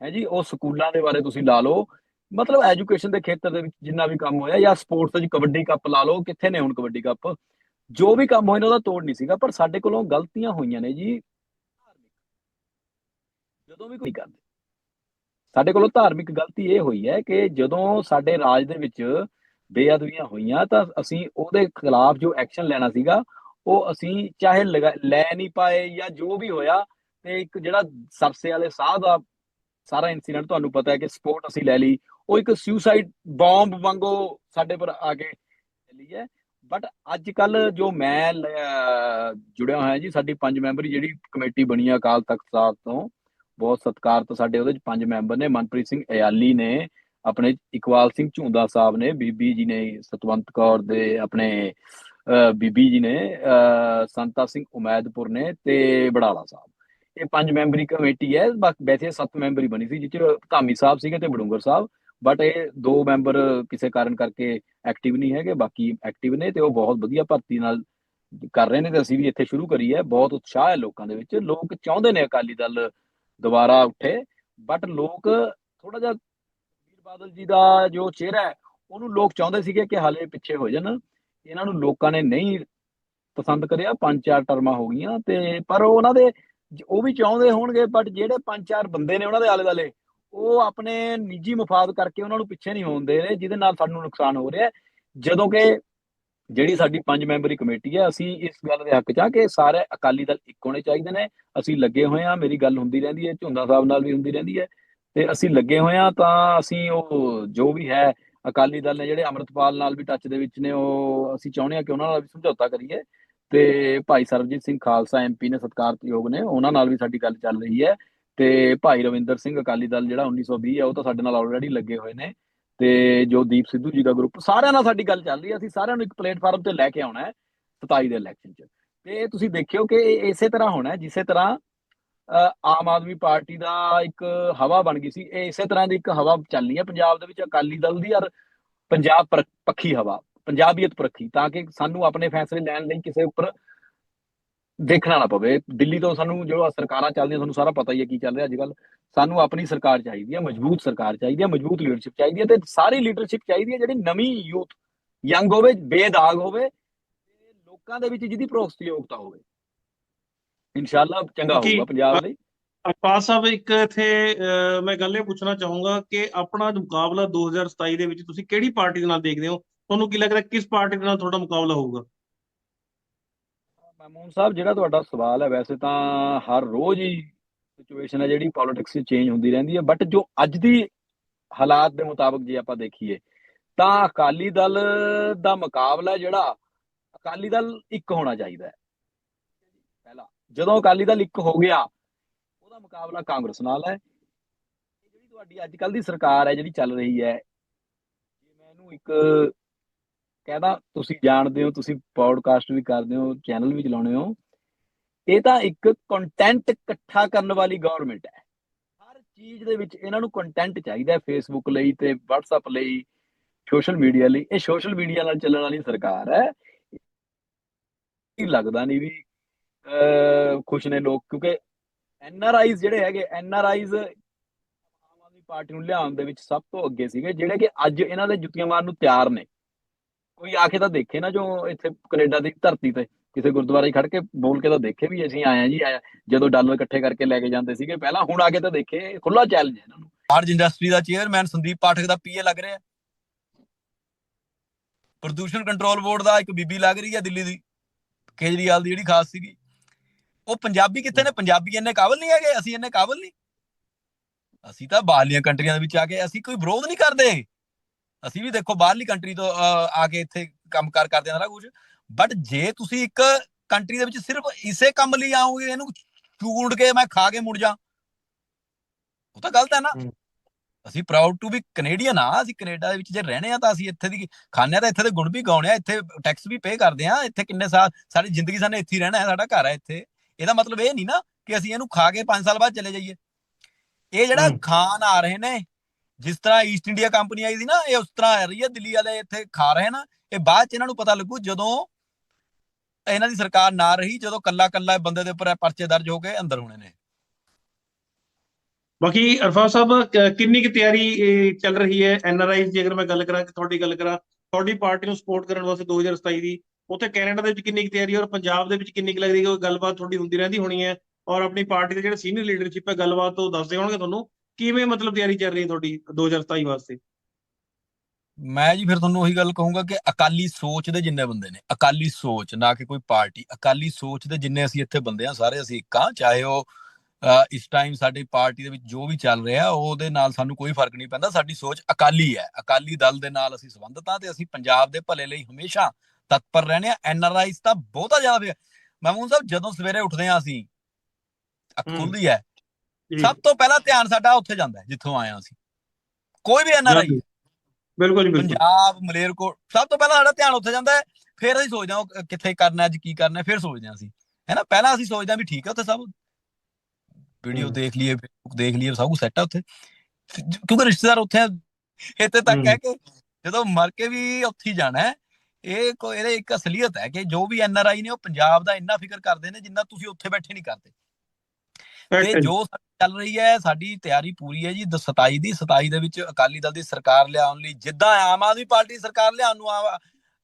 ਹੈ ਜੀ, ਉਹ ਸਕੂਲਾਂ ਦੇ ਬਾਰੇ ਤੁਸੀਂ ਲਾ ਲਓ। ਮਤਲਬ ਐਜੂਕੇਸ਼ਨ ਦੇ ਖੇਤਰ ਦੇ ਵਿੱਚ ਜਿੰਨਾ ਵੀ ਕੰਮ ਹੋਇਆ ਜਾਂ ਸਪੋਰਟਸ ਵਿੱਚ ਕਬੱਡੀ ਕੱਪ ਲਾ ਲਓ, ਕਿੱਥੇ ਨੇ ਹੁਣ ਕਬੱਡੀ ਕੱਪ ਜੋ ਵੀ ਕੰਮ ਹੋਏ ਨੇ ਉਹਦਾ ਤੋੜ ਨਹੀਂ ਸੀਗਾ, ਪਰ ਸਾਡੇ ਕੋਲੋਂ ਗਲਤੀਆਂ ਹੋਈਆਂ ਨੇ ਜੀ। ਜਦੋਂ ਵੀ ਕੋਈ ਕਰਦੇ। ਸਾਡੇ ਕੋਲੋਂ ਧਾਰਮਿਕ ਗਲਤੀ ਇਹ ਹੋਈ ਹੈ ਕਿ ਜਦੋਂ ਸਾਡੇ ਰਾਜ ਦੇ ਵਿੱਚ ਬੇਅਦਬੀਆਂ ਹੋਈਆਂ, ਤਾਂ ਅਸੀਂ ਉਹਦੇ ਖਿਲਾਫ ਜੋ ਐਕਸ਼ਨ ਲੈਣਾ ਸੀਗਾ, ਉਹ ਅਸੀਂ ਚਾਹੇ ਲਗਾ- ਲੈ ਨਹੀਂ ਪਾਏ ਜਾਂ ਜੋ ਵੀ ਹੋਇਆ, ਤੇ ਇੱਕ ਜਿਹੜਾ ਸਰਸੇ ਵਾਲੇ ਸਾਹ ਦਾ ਸਾਰਾ ਇਨਸੀਡੈਂਟ ਤੁਹਾਨੂੰ ਪਤਾ ਹੈ ਕਿ ਸਪੋਰਟ ਅਸੀਂ ਲੈ ਲਈ ਉਹ ਇੱਕ ਸੁਸਾਈਡ ਬੰਬ ਵਾਂਗੋ ਸਾਡੇ ਪਰ ਆ ਕੇ ਚੱਲੀ ਹੈ। ਬਟ ਅੱਜ ਕੱਲ ਜੋ ਮੈਂ ਜੁੜਿਆ ਹੋਇਆ ਜੀ, ਸਾਡੀ ਪੰਜ ਮੈਂਬਰੀ ਜਿਹੜੀ ਕਮੇਟੀ ਬਣੀ ਹੈ ਅਕਾਲ ਤਖਤ ਸਾਹਿਬ ਤੋਂ, ਬਹੁਤ ਸਤਿਕਾਰਤ ਸਾਡੇ ਉਹਦੇ ਪੰਜ ਮੈਂਬਰ ਨੇ, ਮਨਪ੍ਰੀਤ ਸਿੰਘ ਅਯਾਲੀ ਨੇ, ਆਪਣੇ ਇਕਬਾਲ ਸਿੰਘ ਝੁੰਦਾ ਸਾਹਿਬ ਨੇ, ਬੀਬੀ ਜੀ ਨੇ, ਸਤਵੰਤ ਕੌਰ ਦੇ ਆਪਣੇ, ਅਹ, ਬੀਬੀ ਜੀ ਨੇ, ਅਹ, ਸੰਤਾ ਸਿੰਘ ਉਮੈਦਪੁਰ ਨੇ ਤੇ ਬੜਾਲਾ ਸਾਹਿਬ। ਇਹ ਪੰਜ ਮੈਂਬਰੀ ਕਮੇਟੀ ਹੈ ਬਾਕੀ ਵੈਸੇ ਸੱਤ ਮੈਂਬਰੀ ਬਣੀ ਸੀ ਜਿਸ ਧਾਮੀ ਸਾਹਿਬ ਸੀਗੇ ਤੇ ਬੜੂੰਗਰ ਸਾਹਿਬ। ਬਟ ਇਹ ਦੋ ਮੈਂਬਰ ਕਿਸੇ ਕਾਰਨ ਕਰਕੇ ਐਕਟਿਵ ਨਹੀਂ ਹੈਗੇ, ਬਾਕੀ ਐਕਟਿਵ ਨੇ ਤੇ ਉਹ ਬਹੁਤ ਵਧੀਆ ਭਰਤੀ ਨਾਲ ਕਰ ਰਹੇ ਨੇ ਤੇ ਅਸੀਂ ਵੀ ਇੱਥੇ ਸ਼ੁਰੂ ਕਰੀ ਹੈ। ਬਹੁਤ ਉਤਸ਼ਾਹ ਹੈ ਲੋਕਾਂ ਦੇ ਵਿੱਚ। ਲੋਕ ਚਾਹੁੰਦੇ ਨੇ ਅਕਾਲੀ ਦਲ ਦੁਬਾਰਾ ਉੱਠੇ ਬਟ ਲੋਕ ਥੋੜਾ ਜਿਹਾ ਵੀਰ ਬਾਦਲ ਜੀ ਦਾ ਜੋ ਚਿਹਰਾ ਹੈ, ਉਹਨੂੰ ਲੋਕ ਚਾਹੁੰਦੇ ਸੀਗੇ ਕਿ ਹਾਲੇ ਪਿੱਛੇ ਹੋ ਜਾਣ। ਇਹਨਾਂ ਨੂੰ ਲੋਕਾਂ ਨੇ ਨਹੀਂ ਪਸੰਦ ਕਰਿਆ। ਪੰਜ ਚਾਰ ਟਰਮਾਂ ਹੋ ਗਈਆਂ ਤੇ ਪਰ ਉਹਨਾਂ ਦੇ ਉਹ ਵੀ ਚਾਹੁੰਦੇ ਹੋਣਗੇ ਬਟ ਜਿਹੜੇ ਪੰਜ ਚਾਰ ਬੰਦੇ ਨੇ ਉਹਨਾਂ ਦੇ ਆਲੇ ਦੁਆਲੇ ਉਹ ਆਪਣੇ ਨਿੱਜੀ ਮਫਾਦ ਕਰਕੇ ਉਹਨਾਂ ਨੂੰ ਪਿੱਛੇ ਨਹੀਂ ਹੋਣ ਦੇ ਰਹੇ, ਜਿਹਦੇ ਨਾਲ ਸਾਨੂੰ ਨੁਕਸਾਨ ਹੋ ਰਿਹਾ ਜਦੋਂ ਕਿ ਜਿਹੜੀ ਸਾਡੀ ਪੰਜ ਮੈਂਬਰੀ ਕਮੇਟੀ ਹੈ, ਅਸੀਂ ਇਸ ਗੱਲ ਦੇ ਹੱਕ 'ਚ ਆ ਕਿ ਸਾਰੇ ਅਕਾਲੀ ਦਲ ਇੱਕ ਹੋਣੇ ਚਾਹੀਦੇ ਨੇ। ਅਸੀਂ ਲੱਗੇ ਹੋਏ ਆ ਮੇਰੀ ਗੱਲ ਹੁੰਦੀ ਰਹਿੰਦੀ ਹੈ, ਝੁੰਦਾ ਸਾਹਿਬ ਨਾਲ ਵੀ ਹੁੰਦੀ ਰਹਿੰਦੀ ਹੈ। ਤੇ ਅਸੀਂ ਲੱਗੇ ਹੋਏ ਆ ਤਾਂ ਅਸੀਂ ਉਹ ਜੋ ਵੀ ਹੈ, ਅਕਾਲੀ ਦਲ ਨੇ ਜਿਹੜੇ ਅੰਮ੍ਰਿਤਪਾਲ ਨਾਲ ਵੀ ਟੱਚ ਦੇ ਵਿੱਚ ਨੇ, ਉਹ ਅਸੀਂ ਚਾਹੁੰਦੇ ਆ ਕਿ ਉਹਨਾਂ ਨਾਲ ਵੀ ਸਮਝੌਤਾ ਕਰੀਏ। ਤੇ ਭਾਈ ਸਰਬਜੀਤ ਸਿੰਘ ਖਾਲਸਾ ਐਮਪੀ ਨੇ ਸਤਿਕਾਰਯੋਗ ਨੇ, ਉਹਨਾਂ ਨਾਲ ਵੀ ਸਾਡੀ ਗੱਲ ਚੱਲ ਰਹੀ ਹੈ। ਤੇ ਭਾਈ ਰਵਿੰਦਰ ਸਿੰਘ ਅਕਾਲੀ ਦਲ ਜਿਹੜਾ 1920 ਹੈ ਉਹ ਤਾਂ ਸਾਡੇ ਨਾਲ ਆਲਰੇਡੀ ਲੱਗੇ ਹੋਏ ਨੇ ਤੇ ਜੋ ਦੀਪ ਸਿੱਧੂ ਜੀ ਦਾ ਗਰੁੱਪ ਸਾਰਿਆਂ ਨਾਲ ਸਾਡੀ ਗੱਲ ਚੱਲ ਰਹੀ ਹੈ ਅਸੀਂ ਸਾਰਿਆਂ ਨੂੰ ਇੱਕ ਪਲੇਟਫਾਰਮ ਤੇ ਲੈ ਕੇ ਆਉਣਾ ਹੈ 27 ਦੇ ਇਲੈਕਸ਼ਨ 'ਚ। ਤੇ ਤੁਸੀਂ ਦੇਖਿਓ ਕਿ ਇਹ ਇਸੇ ਤਰ੍ਹਾਂ ਹੋਣਾ ਹੈ ਜਿਸੇ ਤਰ੍ਹਾਂ ਅ, ਆਮ ਆਦਮੀ ਪਾਰਟੀ ਦਾ ਇੱਕ ਹਵਾ ਬਣ ਗਈ ਸੀ ਇਹ ਇਸੇ ਤਰ੍ਹਾਂ ਦੀ ਇੱਕ ਹਵਾ ਚੱਲਣੀ ਹੈ ਪੰਜਾਬ ਦੇ ਵਿੱਚ ਅਕਾਲੀ ਦਲ ਦੀ ਔਰ ਪੰਜਾਬ ਪੱਖੀ ਹਵਾ ਪੰਜਾਬੀਅਤ ਪਰਖੀ ਤਾਂ ਕਿ ਸਾਨੂੰ ਆਪਣੇ ਫੈਸਲੇ ਲੈਣ ਲਈ ਕਿਸੇ ਉੱਪਰ ਦੇਖਣਾ ਨਾ ਪਵੇ। ਦਿੱਲੀ ਤੋਂ ਸਾਨੂੰ ਜੋ ਆਹ ਸਰਕਾਰਾਂ ਚੱਲਦੀਆਂ ਤੁਹਾਨੂੰ ਸਾਰਾ ਪਤਾ ਹੀ ਹੈ ਕੀ ਚੱਲ ਰਿਹਾ ਅੱਜ ਕੱਲ ਸਾਨੂੰ ਆਪਣੀ ਸਰਕਾਰ ਚਾਹੀਦੀ ਹੈ ਮਜ਼ਬੂਤ ਸਰਕਾਰ ਚਾਹੀਦੀ ਹੈ ਮਜ਼ਬੂਤ ਲੀਡਰਸ਼ਿਪ ਚਾਹੀਦੀ ਹੈ ਤੇ ਸਾਰੀ ਲੀਡਰਸ਼ਿਪ ਚਾਹੀਦੀ ਹੈ ਜਿਹੜੀ ਨਵੀਂ ਯੂਥ ਯੰਗ ਹੋਵੇ ਬੇਦਾਗ ਹੋਵੇ ਤੇ ਲੋਕਾਂ ਦੇ ਵਿੱਚ ਜਿਹਦੀ ਭਰੋਸੇਯੋਗਤਾ ਹੋਵੇ। ਇਨਸ਼ਾਅੱਲਾ ਚੰਗਾ ਹੋਊਗਾ ਪੰਜਾਬ ਲਈ। ਅਰਪਾਲ ਸਾਹਿਬ ਇੱਕ ਇੱਥੇ ਮੈਂ ਗੱਲ ਇਹ ਪੁੱਛਣਾ ਚਾਹੂੰਗਾ ਕਿ ਆਪਣਾ ਮੁਕਾਬਲਾ 2027 ਦੇ ਵਿੱਚ ਤੁਸੀਂ ਕਿਹੜੀ ਪਾਰਟੀ ਦੇ ਨਾਲ ਦੇਖਦੇ ਹੋ? ਤੁਹਾਨੂੰ ਕੀ ਲੱਗਦਾ ਕਿਸ ਪਾਰਟੀ ਦੇ ਨਾਲ ਤੁਹਾਡਾ ਮੁਕਾਬਲਾ ਹੋਊਗਾ? ਮਾਮੂਨ ਸਾਹਿਬ, ਜਿਹੜਾ ਤੁਹਾਡਾ ਸਵਾਲ ਹੈ, ਵੈਸੇ ਤਾਂ ਹਰ ਰੋਜ਼ ਹੀ ਸਿਚੁਏਸ਼ਨ ਹੈ ਜਿਹੜੀ ਪੋਲਿਟਿਕਸ 'ਚ ਚੇਂਜ ਹੁੰਦੀ ਰਹਿੰਦੀ ਹੈ ਬਟ ਜੋ ਅੱਜ ਦੀ ਹਾਲਾਤ ਦੇ ਮੁਤਾਬਕ ਜੇ ਆਪਾਂ ਦੇਖੀਏ, ਤਾਂ ਅਕਾਲੀ ਦਲ ਦਾ ਮੁਕਾਬਲਾ ਜਿਹੜਾ, ਅਕਾਲੀ ਦਲ ਇੱਕ ਹੋਣਾ ਚਾਹੀਦਾ ਹੈ। ਪਹਿਲਾ, ਜਦੋਂ ਅਕਾਲੀ ਦਲ ਇੱਕ ਹੋ ਗਿਆ, ਉਹਦਾ ਮੁਕਾਬਲਾ ਕਾਂਗਰਸ ਨਾਲ ਹੈ। ਜਿਹੜੀ ਤੁਹਾਡੀ ਅੱਜ ਕੱਲ ਦੀ ਸਰਕਾਰ ਹੈ, ਜਿਹੜੀ ਚੱਲ ਰਹੀ ਹੈ, ਜੇ ਮੈਂ ਇਹਨੂੰ ਇੱਕ ਕਹਿੰਦਾ ਤੁਸੀਂ ਜਾਣਦੇ ਹੋ ਤੁਸੀਂ ਪੌਡਕਾਸਟ ਵੀ ਕਰਦੇ ਹੋ ਚੈਨਲ ਵੀ ਚਲਾਉਂਦੇ ਹੋ ਇਹ ਤਾਂ ਇੱਕ ਕੰਟੈਂਟ ਇਕੱਠਾ ਕਰਨ ਵਾਲੀ ਗਵਰਨਮੈਂਟ ਹੈ। ਹਰ ਚੀਜ਼ ਦੇ ਵਿੱਚ ਇਹਨਾਂ ਨੂੰ ਕੰਟੈਂਟ ਚਾਹੀਦਾ ਹੈ ਫੇਸਬੁੱਕ ਲਈ ਤੇ WhatsApp ਲਈ ਸੋਸ਼ਲ ਮੀਡੀਆ ਲਈ। ਇਹ ਸੋਸ਼ਲ ਮੀਡੀਆ ਨਾਲ ਚੱਲਣ ਵਾਲੀ ਸਰਕਾਰ ਹੈ। ਇਹ ਲੱਗਦਾ ਨਹੀਂ ਵੀ ਅਹ, ਖੁਸ਼ ਨੇ ਲੋਕ ਕਿਉਂਕਿ ਐਨਆਰਆਈਜ਼ ਜਿਹੜੇ ਹੈਗੇ ਐਨਆਰਆਈਜ਼ ਆਮ ਆਦਮੀ ਪਾਰਟੀ ਨੂੰ ਲਿਆਉਣ ਦੇ ਵਿੱਚ ਸਭ ਤੋਂ ਅੱਗੇ ਸੀਗੇ ਜਿਹੜੇ ਕਿ ਅੱਜ ਇਹਨਾਂ ਦੇ ਜੁੱਤੀਆਂ ਮਾਰਨ ਨੂੰ ਤਿਆਰ ਨੇ। ਕੋਈ ਆ ਕੇ ਤਾਂ ਦੇਖੇ ਨਾ ਜੋ ਇੱਥੇ ਕੈਨੇਡਾ ਦੀ ਧਰਤੀ ਤੇ, ਕਿਸੇ ਗੁਰਦੁਆਰੇ ਖੜ ਕੇ ਬੋਲ ਕੇ ਤਾਂ ਦੇਖੇ ਵੀ ਅਸੀਂ ਆਏ ਜੀ ਆਇਆ ਜਦੋਂ ਡਾਲਰ ਇਕੱਠੇ ਕਰਕੇ ਲੈ ਕੇ ਜਾਂਦੇ ਸੀਗੇ ਪਹਿਲਾਂ, ਹੁਣ ਆ ਕੇ ਤਾਂ ਦੇਖੇ ਖੁੱਲਾ ਚੈਲੰਜ ਹੈ ਇਹਨਾਂ ਨੂੰ। ਆਰਜ ਇੰਡਸਟਰੀ ਦਾ ਚੇਅਰਮੈਨ ਸੰਦੀਪ ਪਾਠਕ ਦਾ ਪੀਏ ਲੱਗ ਰਿਹਾ। ਪ੍ਰਦੂਸ਼ਣ ਕੰਟਰੋਲ ਬੋਰਡ ਦਾ ਇੱਕ ਬੀਬੀ ਲੱਗ ਰਹੀ ਹੈ ਦਿੱਲੀ ਦੀ, ਕੇਜਰੀਵਾਲ ਦੀ ਜਿਹੜੀ ਖਾਸ ਸੀਗੀ। ਉਹ ਪੰਜਾਬੀ ਕਿੱਥੇ ਨੇ? ਪੰਜਾਬੀ ਇੰਨੇ ਕਾਬਲ ਨਹੀਂ ਹੈਗੇ, ਅਸੀਂ ਇੰਨੇ ਕਾਬਲ ਨਹੀਂ। ਅਸੀਂ ਤਾਂ ਬਾਹਰਲੀਆਂ ਕੰਟਰੀਆਂ ਦੇ ਵਿੱਚ ਆ ਕੇ, ਅਸੀਂ ਕੋਈ ਵਿਰੋਧ ਨਹੀਂ ਕਰਦੇ। ਅਸੀਂ ਵੀ ਦੇਖੋ ਬਾਹਰਲੀ ਕੰਟਰੀ ਤੋਂ ਆ ਕੇ ਇੱਥੇ ਕੰਮ ਕਾਰ ਕਰਦੇ ਸਾਰਾ ਕੁਝ ਬਟ ਜੇ ਤੁਸੀਂ ਇੱਕ ਕੰਟਰੀ ਦੇ ਵਿੱਚ ਸਿਰਫ ਇਸੇ ਕੰਮ ਲਈ ਆਓਗੇ ਇਹਨੂੰ ਚੂੜ ਕੇ ਮੈਂ ਖਾ ਕੇ ਮੁੜ ਜਾ। ਉਹ ਤਾਂ ਗਲਤ ਹੈ ਨਾ। ਅਸੀਂ ਪ੍ਰਾਊਡ ਟੂ ਬੀ ਕੈਨੇਡੀਅਨ ਆ। ਅਸੀਂ ਕੈਨੇਡਾ ਦੇ ਵਿੱਚ ਜੇ ਰਹਿਣੇ ਆ ਤਾਂ ਅਸੀਂ ਇੱਥੇ ਦੀ ਖਾਂਦੇ ਆ ਤਾਂ ਇੱਥੇ ਦੇ ਗੁਣ ਵੀ ਗਾਉਣੇ ਆ। ਇੱਥੇ ਟੈਕਸ ਵੀ ਪੇ ਕਰਦੇ ਆ। ਇੱਥੇ ਕਿੰਨੇ ਸਾਲ ਸਾਡੀ ਜ਼ਿੰਦਗੀ ਸਾਨੇ ਇੱਥੇ ਹੀ ਰਹਿਣਾ ਹੈ ਸਾਡਾ ਘਰ ਹੈ ਇੱਥੇ। ਇਹਦਾ ਮਤਲਬ ਇਹ ਨਹੀਂ ਨਾ ਕਿ ਅਸੀਂ ਇਹਨੂੰ ਖਾ ਕੇ 5 ਸਾਲ ਬਾਅਦ ਚਲੇ ਜਾਈਏ। ਇਹ ਜਿਹੜਾ। ਖਾਨ ਆ ਰਹੇ ਨੇ ਜਿਸ ਤਰ੍ਹਾਂ ਈਸਟ ਇੰਡੀਆ ਕੰਪਨੀ ਆਈ ਸੀ ਨਾ, ਇਹ ਉਸ ਤਰ੍ਹਾਂ ਆ ਰਹੀ ਹੈ ਦਿੱਲੀ ਵਾਲੇ ਇੱਥੇ ਖਾ ਰਹੇ ਨਾ, ਇਹ ਬਾਅਦ ਚ ਇਹਨਾਂ ਨੂੰ ਪਤਾ ਲੱਗੂ ਜਦੋਂ ਇਹਨਾਂ ਦੀ ਸਰਕਾਰ ਨਾ ਰਹੀ, ਜਦੋਂ ਕੱਲਾ ਕੱਲਾ ਬੰਦੇ ਦੇ ਉੱਪਰ ਪਰਚੇ ਦਰਜ ਹੋ ਕੇ ਅੰਦਰ ਹੋਣੇ ਨੇ। ਬਾਕੀ ਅਰਫਾਨ ਸਾਹਿਬ ਕਿੰਨੀ ਕੁ ਤਿਆਰੀ ਚੱਲ ਰਹੀ ਹੈ? ਐਨਆਰਆਈ ਦੀ ਅਗਰ ਮੈਂ ਗੱਲ ਕਰਾਂ, ਕਿ ਤੁਹਾਡੀ ਗੱਲ ਕਰਾਂ, ਤੁਹਾਡੀ ਪਾਰਟੀ ਨੂੰ ਸਪੋਰਟ ਕਰਨ ਵਾਸਤੇ 2027 ਦੀ, ਉੱਥੇ ਕੈਨੇਡਾ ਦੇ ਵਿੱਚ ਕਿੰਨੀ ਕੁ ਤਿਆਰੀ ਔਰ ਪੰਜਾਬ ਦੇ ਵਿੱਚ ਕਿੰਨੀ ਕੁ ਲੱਗਦੀ ਕੋਈ ਗੱਲਬਾਤ ਤੁਹਾਡੀ ਹੁੰਦੀ ਰਹਿੰਦੀ ਹੋਣੀ ਹੈ ਔਰ ਆਪਣੀ ਪਾਰਟੀ ਦੇ ਜਿਹੜੇ ਸੀਨੀਅਰ ਲੀਡਰਸ਼ਿਪ ਹੈ, ਗੱਲਬਾਤ ਉਹ ਦੱਸਦੇ ਹੋਣਗੇ ਤੁਹਾਨੂੰ। ਕਿਵੇਂ ਮਤਲਬ ਤਿਆਰੀ ਚੱਲ ਰਹੀ ਹੈ ਤੁਹਾਡੀ 2027 ਵਾਸਤੇ? ਮੈਂ ਜੀ ਫਿਰ ਤੁਹਾਨੂੰ ਉਹੀ ਗੱਲ ਕਹੂੰਗਾ ਕਿ ਅਕਾਲੀ ਸੋਚ ਦੇ ਜਿੰਨੇ ਬੰਦੇ ਨੇ ਅਕਾਲੀ ਸੋਚ ਨਾ ਕਿ ਕੋਈ ਪਾਰਟੀ ਅਕਾਲੀ ਸੋਚ ਦੇ ਜਿੰਨੇ ਅਸੀਂ ਇੱਥੇ ਬੰਦੇ ਆ ਸਾਰੇ ਅਸੀਂ ਇੱਕ ਆ ਚਾਹੇ ਉਹ ਇਸ ਟਾਈਮ ਸਾਡੀ ਪਾਰਟੀ ਦੇ ਵਿੱਚ ਜੋ ਵੀ ਚੱਲ ਰਿਹਾ ਉਹਦੇ ਨਾਲ ਸਾਨੂੰ ਕੋਈ ਫ਼ਰਕ ਨਹੀਂ ਪੈਂਦਾ ਸਾਡੀ ਸੋਚ ਅਕਾਲੀ ਹੈ। ਅਕਾਲੀ ਦਲ ਦੇ ਨਾਲ ਅਸੀਂ ਸੰਬੰਧਤ ਆ ਤੇ ਅਸੀਂ ਪੰਜਾਬ ਦੇ ਭਲੇ ਲਈ ਹਮੇਸ਼ਾ ਤਤਪਰ ਰਹਿੰਦੇ ਆ ਐਨਆਰਆਈਸ ਤਾਂ ਬਹੁਤਾ ਜ਼ਿਆਦਾ ਪਿਆ ਮਹਿਮੂਦ ਸਾਹਿਬ ਜਦੋਂ ਸਵੇਰੇ ਉੱਠਦੇ ਆ ਅਸੀਂ ਅੱਖ। ਖੁੱਲਦੀ ਹੈ ਸਭ ਤੋਂ ਪਹਿਲਾਂ ਧਿਆਨ ਸਾਡਾ ਉੱਥੇ ਜਾਂਦਾ ਜਿੱਥੋਂ ਹਾਂ ਅਸੀਂ। ਕੋਈ ਵੀ ਐਨਆਰਆਈ ਬਿਲਕੁਲ ਜੀ। ਬਿਲਕੁਲ ਪੰਜਾਬ ਮਲੇਰਕੋਟ ਸਭ ਤੋਂ ਪਹਿਲਾਂ ਸਾਡਾ ਧਿਆਨ ਉੱਥੇ ਜਾਂਦਾ ਹੈ ਫਿਰ ਅਸੀਂ ਸੋਚਦੇ ਹਾਂ ਕਿੱਥੇ ਕਰਨਾ ਅੱਜ ਕੀ ਕਰਨਾ ਫਿਰ ਸੋਚਦੇ ਹਾਂ ਅਸੀਂ। ਹੈਨਾ ਪਹਿਲਾਂ ਅਸੀਂ ਸੋਚਦੇ ਹਾਂ ਵੀ ਠੀਕ ਹੈ ਉੱਥੇ ਸਭ। ਵੀਡੀਓ। ਦੇਖ ਲਈਏ ਫੇਸਬੁੱਕ ਦੇਖ ਲਈਏ ਸਭ ਕੁਝ ਸੈੱਟ ਹੈ ਉੱਥੇ। ਕਿਉਂਕਿ ਰਿਸ਼ਤੇਦਾਰ ਉੱਥੇ ਆ, ਇੱਥੇ ਤੱਕ ਹੂੰ। ਕਿ ਜਦੋਂ ਮਰ ਕੇ ਵੀ ਉੱਥੇ ਹੀ ਜਾਣਾ ਹੈ ਇਹ ਕੋਈ ਇਹਦੇ ਇੱਕ ਅਸਲੀਅਤ ਹੈ ਕਿ ਜੋ ਵੀ ਐਨ ਆਰ ਆਈ ਨੇ ਉਹ ਪੰਜਾਬ ਦਾ ਇੰਨਾ ਫਿਕਰ ਕਰਦੇ ਨੇ ਜਿੰਨਾ ਤੁਸੀਂ ਉੱਥੇ ਬੈਠੇ ਨਹੀਂ ਕਰਦੇ। ਤੇ ਜੋ ਚੱਲ ਰਹੀ ਹੈ ਸਾਡੀ ਤਿਆਰੀ ਪੂਰੀ ਹੈ ਜੀ ਦ 27 ਦੀ 27 ਦੇ ਵਿੱਚ ਅਕਾਲੀ ਦਲ ਦੀ ਸਰਕਾਰ ਲਿਆਉਣ ਲਈ ਜਿੱਦਾਂ ਆਮ ਆਦਮੀ ਪਾਰਟੀ ਸਰਕਾਰ ਲਿਆਉਣ ਨੂੰ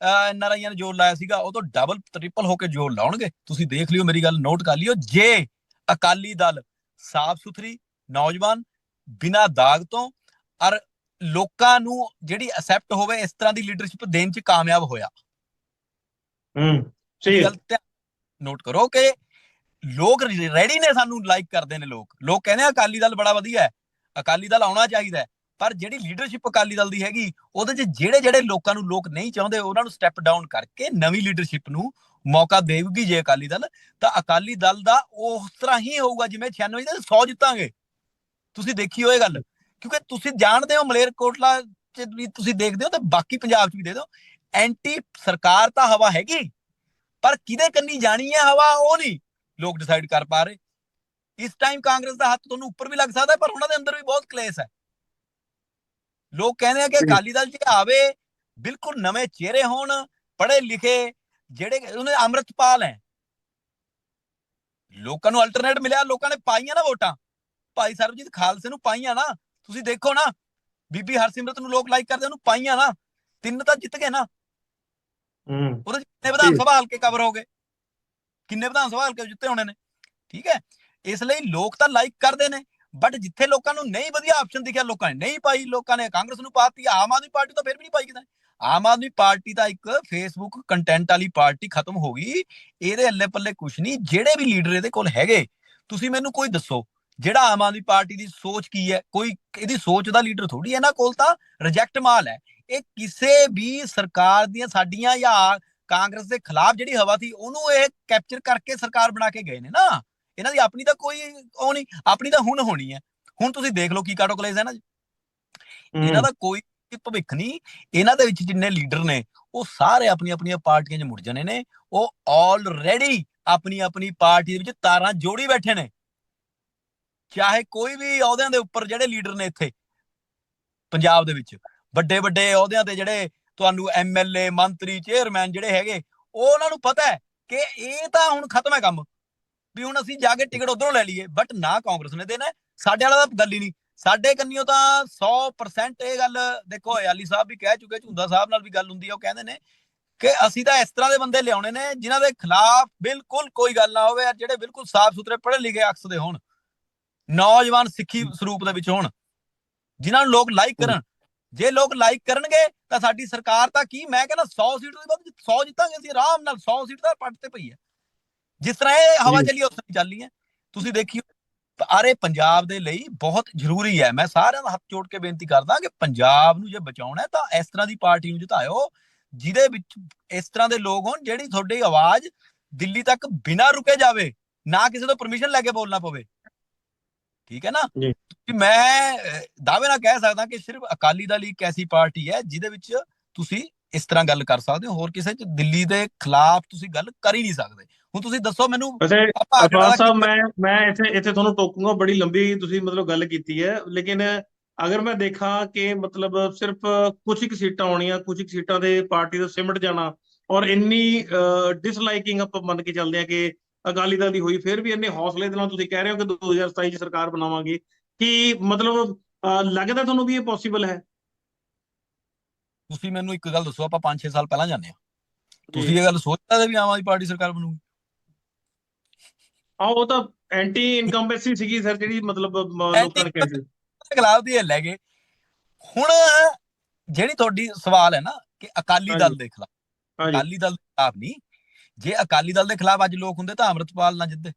ਐਨ ਆਰ ਆਈਆਂ ਨੇ ਜੋਰ ਲਾਇਆ ਸੀਗਾ ਉਹ ਤੋਂ ਡਬਲ ਟ੍ਰਿਪਲ ਹੋ ਕੇ ਜੋਰ ਲਾਉਣਗੇ। ਤੁਸੀਂ ਦੇਖ ਲਿਓ ਮੇਰੀ ਗੱਲ ਨੋਟ ਕਰ ਲਿਓ ਜੇ ਅਕਾਲੀ ਦਲ ਸਾਫ਼ ਸੁਥਰੀ ਨੌਜਵਾਨ ਬਿਨਾਂ ਦਾਗ ਤੋਂ ਔਰ ਲੋਕਾਂ ਨੂੰ ਜਿਹੜੀ ਅਸੈਪਟ ਹੋਵੇ ਇਸ ਤਰ੍ਹਾਂ ਦੀ ਲੀਡਰਸ਼ਿਪ ਦੇਣ ਚ ਕਾਮਯਾਬ ਹੋਇਆ। ਹੂੰ ਸਹੀ ਨੋਟ ਕਰੋ ਕਿ ਲੋਕ ਰੈਡੀ ਨੇ ਸਾਨੂੰ ਲਾਈਕ ਕਰਦੇ ਨੇ ਲੋਕ। ਲੋਕ ਕਹਿੰਦੇ ਆ ਅਕਾਲੀ ਦਲ ਬੜਾ ਵਧੀਆ ਹੈ, ਅਕਾਲੀ ਦਲ ਆਉਣਾ ਚਾਹੀਦਾ ਹੈ, ਪਰ ਜਿਹੜੀ ਲੀਡਰਸ਼ਿਪ ਅਕਾਲੀ ਦਲ ਦੀ ਹੈਗੀ, ਉਹਦੇ 'ਚ ਜਿਹੜੇ ਜਿਹੜੇ ਲੋਕਾਂ ਨੂੰ ਲੋਕ ਨਹੀਂ ਚਾਹੁੰਦੇ, ਉਹਨਾਂ ਨੂੰ ਸਟੈਪ ਡਾਊਨ ਕਰਕੇ ਨਵੀਂ ਲੀਡਰਸ਼ਿਪ ਨੂੰ ਮੌਕਾ ਦੇਊਗੀ ਜੇ ਅਕਾਲੀ ਦਲ, ਤਾਂ ਅਕਾਲੀ ਦਲ ਦਾ ਉਸ ਤਰ੍ਹਾਂ ਹੀ ਹੋਊਗਾ ਜਿਵੇਂ 96 ਦੇ 100 ਜਿੱਤਾਂਗੇ। ਤੁਸੀਂ ਦੇਖਿਓ ਇਹ ਗੱਲ, ਕਿਉਂਕਿ ਤੁਸੀਂ ਜਾਣਦੇ ਹੋ ਮਲੇਰਕੋਟਲਾ ਚ ਵੀ ਤੁਸੀਂ ਦੇਖਦੇ ਹੋ ਤੇ ਬਾਕੀ ਪੰਜਾਬ 'ਚ ਵੀ ਦੇ ਦਿਓ ਐਂਟੀ ਸਰਕਾਰ ਤਾਂ ਹਵਾ ਹੈਗੀ, ਪਰ ਕਿਹਦੇ ਕੰਨੀ ਜਾਣੀ ਹੈ ਹਵਾ ਉਹ ਨਹੀਂ। ਲੋਕ ਡਿਸਾਈਡ ਕਰ ਪਾ ਰਹੇ। ਇਸ ਟਾਈਮ ਕਾਂਗਰਸ ਦਾ ਹੱਥ ਤੁਹਾਨੂੰ ਉੱਪਰ ਵੀ ਲੱਗ ਸਕਦਾ ਪਰ ਉਹਨਾਂ ਦੇ ਅੰਦਰ ਵੀ ਬਹੁਤ ਕਲੇਸ਼ ਹੈ। ਲੋਕ ਕਹਿੰਦੇ ਆ ਕਿ ਜੀ। ਅਕਾਲੀ ਦਲ 'ਚ ਆਵੇ ਬਿਲਕੁਲ ਨਵੇਂ ਚਿਹਰੇ ਹੋਣ ਪੜ੍ਹੇ ਲਿਖੇ ਜਿਹੜੇ ਉਹਨੇ ਅੰਮ੍ਰਿਤਪਾਲ ਹੈ। ਲੋਕਾਂ ਨੂੰ ਅਲਟਰਨੇਟ ਮਿਲਿਆ ਲੋਕਾਂ ਨੇ ਪਾਈਆਂ ਨਾ ਵੋਟਾਂ। ਭਾਈ ਸਰਬਜੀਤ ਖਾਲਸੇ ਨੂੰ ਪਾਈਆਂ ਨਾ। ਤੁਸੀਂ ਦੇਖੋ ਨਾ ਬੀਬੀ ਹਰਸਿਮਰਤ ਨੂੰ ਲੋਕ ਲਾਈਕ ਕਰਦੇ ਉਹਨੂੰ ਪਾਈਆਂ ਨਾ। ਤਿੰਨ ਤਾਂ ਜਿੱਤ ਗਏ ਨਾ। ਹੂੰ। ਉਹਦੇ ਕਿੰਨੇ ਵਿਧਾਨ ਜੀ। ਸਭਾ ਹਲਕੇ ਕਵਰ ਹੋ ਗਏ। ਕਿੰਨੇ ਵਿਧਾਨ ਸਭਾ ਹਲਕੇ ਜਿੱਤੇ ਹੋਣੇ ਨੇ, ਠੀਕ ਹੈ? ਇਸ ਲਈ ਲੋਕ ਤਾਂ ਲਾਈਕ ਕਰਦੇ ਨੇ ਬਟ ਜਿੱਥੇ ਲੋਕਾਂ ਨੂੰ ਨਹੀਂ ਵਧੀਆ ਆਪਸ਼ਨ ਦਿਖਿਆ, ਲੋਕਾਂ ਨੇ ਨਹੀਂ ਪਾਈ, ਲੋਕਾਂ ਨੇ ਕਾਂਗਰਸ ਨੂੰ ਪਾਤੀ, ਆਮ ਆਦਮੀ ਪਾਰਟੀ ਤਾਂ ਫਿਰ ਵੀ ਨਹੀਂ ਪਾਈ ਕਿਤੇ। ਆਮ ਆਦਮੀ ਪਾਰਟੀ ਦਾ ਇੱਕ ਫੇਸਬੁੱਕ ਕੰਟੈਂਟ ਵਾਲੀ ਪਾਰਟੀ ਖਤਮ ਹੋ ਗਈ, ਇਹਦੇ ਅੱਲੇ ਪੱਲੇ ਕੁਛ ਨਹੀਂ, ਜਿਹੜੇ ਵੀ ਲੀਡਰ ਇਹਦੇ ਕੋਲ ਹੈਗੇ, ਤੁਸੀਂ ਮੈਨੂੰ ਕੋਈ ਦੱਸੋ, ਜਿਹੜਾ ਆਮ ਆਦਮੀ ਪਾਰਟੀ ਦੀ ਸੋਚ ਕੀ ਹੈ? ਕੋਈ ਇਹਦੀ ਸੋਚ ਦਾ ਲੀਡਰ ਥੋੜੀ ਇਹਨਾਂ ਕੋਲ ਤਾਂ ਰਿਜੈਕਟ ਮਾਲ ਹੈ। ਇਹ ਕਿਸੇ ਵੀ ਸਰਕਾਰ ਦੀਆਂ ਸਾਡੀਆਂ ਜਾਂ ਕਾਂਗਰਸ ਦੇ ਖਿਲਾਫ ਜਿਹੜੀ ਹਵਾ ਸੀ ਉਹਨੂੰ ਇਹ ਕੈਪਚਰ ਕਰਕੇ ਸਰਕਾਰ ਬਣਾ ਕੇ ਗਏ ਨੇ ਨਾ। ਇਹਨਾਂ ਦੀ ਆਪਣੀ ਤਾਂ ਕੋਈ ਉਹ ਨਹੀਂ ਆਪਣੀ ਤਾਂ ਹੁਣ ਹੋਣੀ ਹੈ। ਹੁਣ ਤੁਸੀਂ ਦੇਖ ਲਓ ਕੀ ਕਾਟੋ ਕਲੇਜ ਹੈ ਨਾ ਇਹਨਾਂ ਦਾ ਕੋਈ ਭਵਿੱਖ ਨਹੀਂ। ਇਹਨਾਂ ਦੇ ਵਿੱਚ ਜਿੰਨੇ ਲੀਡਰ ਨੇ ਉਹ ਸਾਰੇ ਆਪਣੀ ਆਪਣੀਆਂ ਪਾਰਟੀਆਂ 'ਚ ਮੁੜ ਜਾਣੇ ਨੇ। ਉਹ ਆਲਰੇਡੀ ਆਪਣੀ ਆਪਣੀ ਪਾਰਟੀ ਦੇ ਵਿੱਚ ਤਾਰਾਂ ਜੋੜੀ ਬੈਠੇ ਨੇ। ਚਾਹੇ ਕੋਈ ਵੀ ਅਹੁਦਿਆਂ ਦੇ ਉੱਪਰ ਜਿਹੜੇ ਲੀਡਰ ਨੇ ਇੱਥੇ ਪੰਜਾਬ ਦੇ ਵਿੱਚ। ਵੱਡੇ ਵੱਡੇ ਅਹੁਦਿਆਂ ਤੇ ਜਿਹੜੇ ਤੁਹਾਨੂੰ ਐਮਐਲਏ ਮੰਤਰੀ ਚੇਅਰਮੈਨ ਜਿਹੜੇ ਹੈਗੇ ਉਹ ਉਹਨਾਂ ਨੂੰ ਪਤਾ ਹੈ ਕਿ ਇਹ ਤਾਂ ਹੁਣ ਖਤਮ ਹੈ ਕੰਮ ਵੀ ਹੁਣ ਅਸੀਂ ਜਾ ਕੇ ਟਿਕਟ ਉਧਰੋਂ ਲੈ ਲਈਏ ਬਟ ਨਾ ਕਾਂਗਰਸ ਨੇ ਦੇਣਾ ਸਾਡੇ ਵਾਲਾ ਤਾਂ ਗੱਲ ਹੀ ਨਹੀਂ। ਸਾਡੇ ਕੰਨਿਓ ਤਾਂ 100% ਇਹ ਗੱਲ ਦੇਖੋ ਅਲੀ ਸਾਹਿਬ ਵੀ ਕਹਿ ਚੁੱਕੇ ਝੁੰਦਾ ਸਾਹਿਬ ਨਾਲ ਵੀ ਗੱਲ ਹੁੰਦੀ ਹੈ ਉਹ ਕਹਿੰਦੇ ਨੇ ਕਿ ਅਸੀਂ ਤਾਂ ਇਸ ਤਰ੍ਹਾਂ ਦੇ ਬੰਦੇ ਲਿਆਉਣੇ ਨੇ ਜਿਨ੍ਹਾਂ ਦੇ ਖਿਲਾਫ ਬਿਲਕੁਲ ਕੋਈ ਗੱਲ ਨਾ ਹੋਵੇ ਜਿਹੜੇ ਬਿਲਕੁਲ ਸਾਫ਼ ਸੁਥਰੇ ਪੜ੍ਹੇ ਲਿਖੇ ਅਕਸ ਦੇ ਹੋਣ ਨੌਜਵਾਨ ਸਿੱਖੀ ਸਰੂਪ ਦੇ ਵਿੱਚ ਹੋਣ ਜਿਨ੍ਹਾਂ ਨੂੰ ਲੋਕ ਲਾਈਕ ਕਰਨ। ਜੇ ਲੋਕ ਲਾਈਕ ਕਰਨਗੇ ਤਾਂ ਸਾਡੀ ਸਰਕਾਰ ਤਾਂ ਕੀ ਮੈਂ ਕਹਿੰਦਾ 100 ਸੀਟ ਤੋਂ ਵੱਧ 100 ਜਿੱਤਾਂਗੇ ਅਸੀਂ ਆਰਾਮ ਨਾਲ 100 ਸੀਟ ਤਾਂ ਪੱਟ ਤੇ ਪਈ ਹੈ। ਜਿਸ ਤਰ੍ਹਾਂ ਇਹ ਹਵਾ। ਚੱਲੀ ਉਸ ਤਰ੍ਹਾਂ ਚੱਲੀ ਹੈ। ਤੁਸੀਂ ਦੇਖਿਓ ਅਰੇ ਪੰਜਾਬ ਦੇ ਲਈ ਬਹੁਤ ਜ਼ਰੂਰੀ ਹੈ। ਮੈਂ ਸਾਰਿਆਂ ਦਾ ਹੱਥ ਜੋੜ ਕੇ ਬੇਨਤੀ ਕਰਦਾ ਕਿ ਪੰਜਾਬ ਨੂੰ ਜੇ ਬਚਾਉਣਾ ਹੈ ਤਾਂ ਇਸ ਤਰ੍ਹਾਂ ਦੀ ਪਾਰਟੀ ਨੂੰ ਜਿਤਾਇਓ ਜਿਹਦੇ ਵਿੱਚ ਇਸ ਤਰ੍ਹਾਂ ਦੇ ਲੋਕ ਹੋਣ ਜਿਹੜੀ ਤੁਹਾਡੀ ਆਵਾਜ਼ ਦਿੱਲੀ ਤੱਕ ਬਿਨਾਂ ਰੁਕੇ ਜਾਵੇ ਨਾ ਕਿਸੇ ਤੋਂ ਪਰਮਿਸ਼ਨ ਲੈ ਕੇ ਬੋਲਣਾ ਪਵੇ। ਠੀਕ ਹੈ ਨਾ। ਕਿ ਮੈਂ ਦਾਅਵੇ ਨਾਲ ਕਹਿ ਸਕਦਾ ਕਿ ਸਿਰਫ ਅਕਾਲੀ ਦਲ ਹੀ ਇੱਕ ਐਸੀ ਪਾਰਟੀ ਹੈ ਜਿਹਦੇ ਵਿੱਚ ਤੁਸੀਂ ਇਸ ਤਰ੍ਹਾਂ ਗੱਲ ਕਰ ਸਕਦੇ ਹੋ ਹੋਰ ਕਿਸੇ ਚ ਦਿੱਲੀ ਦੇ ਖਿਲਾਫ ਤੁਸੀਂ ਗੱਲ ਕਰ ਹੀ ਨਹੀਂ ਸਕਦੇ ਹੁਣ ਤੁਸੀਂ ਦੱਸੋ ਮੈਨੂੰ ਅਗਲਾ ਸਾਹਿਬ ਮੈਂ ਮੈਂ ਇੱਥੇ ਇੱਥੇ ਤੁਹਾਨੂੰ ਟੋਕੂੰਗਾ ਬੜੀ ਲੰਬੀ ਤੁਸੀਂ ਮਤਲਬ ਗੱਲ ਕੀਤੀ ਹੈ ਲੇਕਿਨ ਅਗਰ ਮੈਂ ਦੇਖਾਂ ਕਿ ਮਤਲਬ ਸਿਰਫ ਕੁਝ ਇੱਕ ਸੀਟਾਂ ਆਉਣੀਆਂ ਕੁਝ ਇੱਕ ਸੀਟਾਂ ਦੇ ਪਾਰਟੀ ਦਾ ਸਿਮਟ ਜਾਣਾ ਔਰ ਇੰਨੀ ਡਿਸਲਾਈਕਿੰਗ ਆਪਾਂ ਮੰਨ ਕੇ ਚੱਲਦੇ ਆ ਕਿ ਅਕਾਲੀ ਦਲ ਦੀ ਹੋਈ ਫਿਰ ਵੀ ਇੰਨੇ ਹੌਸਲੇ ਦੇ ਨਾਲ ਤੁਸੀਂ ਕਹਿ ਰਹੇ ਹੋ ਕਿ 2027 ਚ ਸਰਕਾਰ ਬਣਾਵਾਂਗੇ ਕਿ ਮਤਲਬ ਲੱਗਦਾ ਤੁਹਾਨੂੰ ਵੀ ਇਹ ਪੋਸੀਬਲ ਹੈ? ਤੁਸੀਂ ਮੈਨੂੰ ਇੱਕ ਗੱਲ ਦੱਸੋ ਆਪਾਂ 5-6 ਸਾਲ ਪਹਿਲਾਂ ਜਾਂਦੇ ਆ ਤੁਸੀਂ ਇਹ ਗੱਲ ਸੋਚਦੇ ਸੀ ਵੀ ਆਮ ਆਦਮੀ ਪਾਰਟੀ ਸਰਕਾਰ ਬਣੂਗੀ। ਆ ਉਹ ਤਾਂ ਐਂਟੀ ਇਨਕੰਬੈਂਸੀ ਸੀਗੀ ਸਰ ਜਿਹੜੀ ਮਤਲਬ ਲੋਕਾਂ ਨੇ ਕਿਹਾ ਸੀ। ਖਿਲਾਫ ਦੀ ਲੈ ਗਏ। ਹੁਣ ਜਿਹੜੀ ਤੁਹਾਡੀ ਸਵਾਲ ਹੈ ਨਾ ਕਿ ਅਕਾਲੀ ਦਲ। ਦੇ ਖਿਲਾਫ ਅਕਾਲੀ ਦਲ ਦੇ ਖਿਲਾਫ ਨਹੀਂ ਜੇ ਅਕਾਲੀ ਦਲ ਦੇ ਖਿਲਾਫ ਅੱਜ ਲੋਕ ਹੁੰਦੇ ਤਾਂ ਅੰਮ੍ਰਿਤਪਾਲ ਨਾ ਜਿੱਦੇ।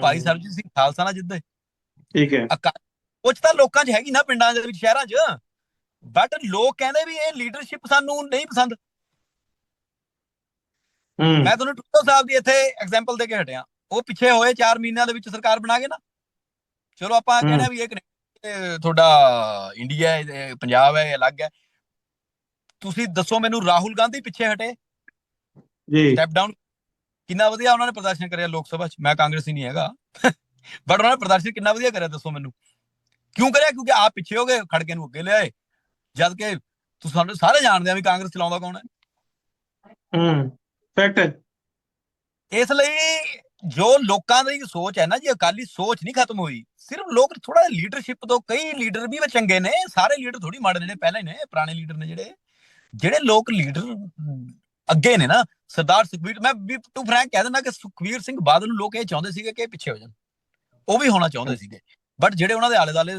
ਭਾਈ ਸਰਬਜੀਤ ਸਿੰਘ ਖਾਲਸਾ ਨਾ ਜਿੱਦੇ। ਠੀਕ ਹੈ। ਕੁਝ ਤਾਂ ਲੋਕਾਂ 'ਚ ਹੈਗੀ ਨਾ ਪਿੰਡਾਂ ਦੇ ਵਿੱਚ ਸ਼ਹਿਰਾਂ 'ਚ। ਬਟ ਲੋਕ ਕਹਿੰਦੇ ਵੀ ਇਹ ਲੀਡਰਸ਼ਿਪ ਸਾਨੂੰ ਨਹੀਂ ਪਸੰਦ। ਮੈਂ ਤੁਹਾਨੂੰ ਟੁੱਟੋ ਸਾਹਿਬ ਦੀ ਇੱਥੇ ਐਗਜ਼ਾਮਪਲ ਦੇ ਕੇ ਹਟਿਆ। ਉਹ ਪਿੱਛੇ ਹੋਏ 4 ਮਹੀਨਿਆਂ ਦੇ ਵਿੱਚ ਸਰਕਾਰ ਬਣਾ ਗਏ ਨਾ। ਚਲੋ ਆਪਾਂ। ਕਹਿੰਦੇ ਵੀ ਇਹ ਤੁਹਾਡਾ ਇੰਡੀਆ ਹੈ ਪੰਜਾਬ ਹੈ ਇਹ ਅਲੱਗ ਹੈ। ਤੁਸੀਂ ਦੱਸੋ ਮੈਨੂੰ ਰਾਹੁਲ ਗਾਂਧੀ ਪਿੱਛੇ ਹਟੇ। ਜੀ। ਸਟੈਪ ਡਾਊਨ ਕਿੰਨਾ ਵਧੀਆ ਉਹਨਾਂ ਨੇ ਪ੍ਰਦਰਸ਼ਨ ਕਰਿਆ ਲੋਕ ਸਭਾ 'ਚ। ਮੈਂ ਕਾਂਗਰਸੀ ਨਹੀਂ ਹੈਗਾ। ਬਟ ਉਹਨਾਂ ਨੇ ਪ੍ਰਦਰਸ਼ਨ ਕਿੰਨਾ ਵਧੀਆ ਕਰਿਆ ਦੱਸੋ ਮੈਨੂੰ। ਕਿਉਂ ਕਰਿਆ? ਕਿਉਂਕਿ ਆਪ ਪਿੱਛੇ ਹੋ ਗਏ ਖੜਕੇ ਨੂੰ ਅੱਗੇ ਲਿਆਏ। ਜਦ ਕਿ ਤੁਸੀਂ ਸਾਨੂੰ ਸਾਰੇ ਜਾਣਦੇ ਆ ਵੀ ਕਾਂਗਰਸ ਚਲਾਉਂਦਾ ਕੌਣ ਹੈ। ਹੂੰ ਫੈਕਟ ਹੈ ਇਸ ਲਈ ਜੋ ਲੋਕਾਂ ਦੀ ਸੋਚ ਹੈ ਨਾ ਜੀ ਅਕਾਲੀ ਸੋਚ ਨਹੀਂ ਖਤਮ ਹੋਈ। ਸਿਰਫ ਲੋਕ ਥੋੜਾ ਲੀਡਰਸ਼ਿਪ ਤੋਂ ਕਈ ਲੀਡਰ ਵੀ ਚੰਗੇ ਨੇ। ਸਾਰੇ ਲੀਡਰ ਥੋੜੀ ਮਾੜੇ ਨੇ ਪਹਿਲੇ ਨੇ ਪੁਰਾਣੇ ਲੀਡਰ ਨੇ ਜਿਹੜੇ। ਜਿਹੜੇ ਲੋਕ ਲੀਡਰ ਅੱਗੇ ਨੇ ਨਾ ਸਰਦਾਰ ਸੁਖਬੀਰ, ਮੈਂ ਵੀ ਟੂ ਫਰੈਂਕ ਕਹਿ ਦਿੰਦਾ ਕਿ ਸੁਖਬੀਰ ਸਿੰਘ ਬਾਦਲ ਨੂੰ ਲੋਕ ਇਹ ਚਾਹੁੰਦੇ ਸੀਗੇ ਕਿ ਇਹ ਪਿੱਛੇ ਹੋ ਜਾਣ। ਉਹ ਵੀ ਹੋਣਾ ਚਾਹੁੰਦੇ ਸੀਗੇ। ਬਟ ਜਿਹੜੇ ਉਹਨਾਂ ਦੇ ਆਲੇ ਦੁਆਲੇ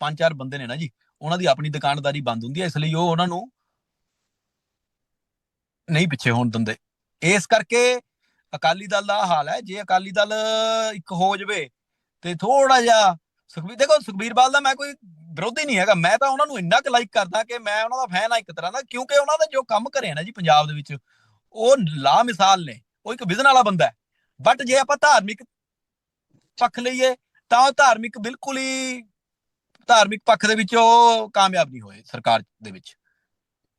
ਪੰਜ ਚਾਰ ਬੰਦੇ ਨੇ ਨਾ ਜੀ, ਉਹਨਾਂ ਦੀ ਆਪਣੀ ਦੁਕਾਨਦਾਰੀ ਬੰਦ ਹੁੰਦੀ ਹੈ, ਇਸ ਲਈ ਉਹ ਉਹਨਾਂ ਨੂੰ ਨਹੀਂ ਪਿੱਛੇ ਹੋਣ ਦਿੰਦੇ। ਇਸ ਕਰਕੇ ਅਕਾਲੀ ਦਲ ਦਾ ਹਾਲ ਹੈ, ਜੇ ਅਕਾਲੀ ਦਲ ਇੱਕ ਹੋ ਜਵੇ ਤੇ ਥੋੜਾ ਜਿਹਾ ਸੁਖਬੀਰ, ਦੇਖੋ ਸੁਖਬੀਰ ਬਾਦਲ ਦਾ ਮੈਂ ਕੋਈ ਵਿਰੋਧੀ ਨਹੀਂ ਹੈਗਾ। ਮੈਂ ਤਾਂ ਉਹਨਾਂ ਨੂੰ ਇੰਨਾ ਕੁ ਲਾਈਕ ਕਰਦਾ ਕਿ ਮੈਂ ਉਹਨਾਂ ਦਾ ਫੈਨ ਆ ਇੱਕ ਤਰ੍ਹਾਂ ਦਾ, ਕਿਉਂਕਿ ਉਹਨਾਂ ਦੇ ਜੋ ਕੰਮ ਕਰੇ ਨਾ ਜੀ ਪੰਜਾਬ ਦੇ ਵਿੱਚ ਉਹ ਲਾ ਮਿਸਾਲ ਨੇ ਉਹ ਇੱਕ ਵਿਜ਼ਨ ਵਾਲਾ ਬੰਦਾ ਹੈ। ਬਟ ਜੇ ਆਪਾਂ ਧਾਰਮਿਕ ਪੱਖ ਲਈਏ ਤਾਂ ਉਹ ਧਾਰਮਿਕ ਬਿਲਕੁਲ ਹੀ ਧਾਰਮਿਕ ਪੱਖ ਦੇ ਵਿੱਚ ਉਹ ਕਾਮਯਾਬ ਨਹੀਂ ਹੋਏ ਸਰਕਾਰ ਦੇ ਵਿੱਚ।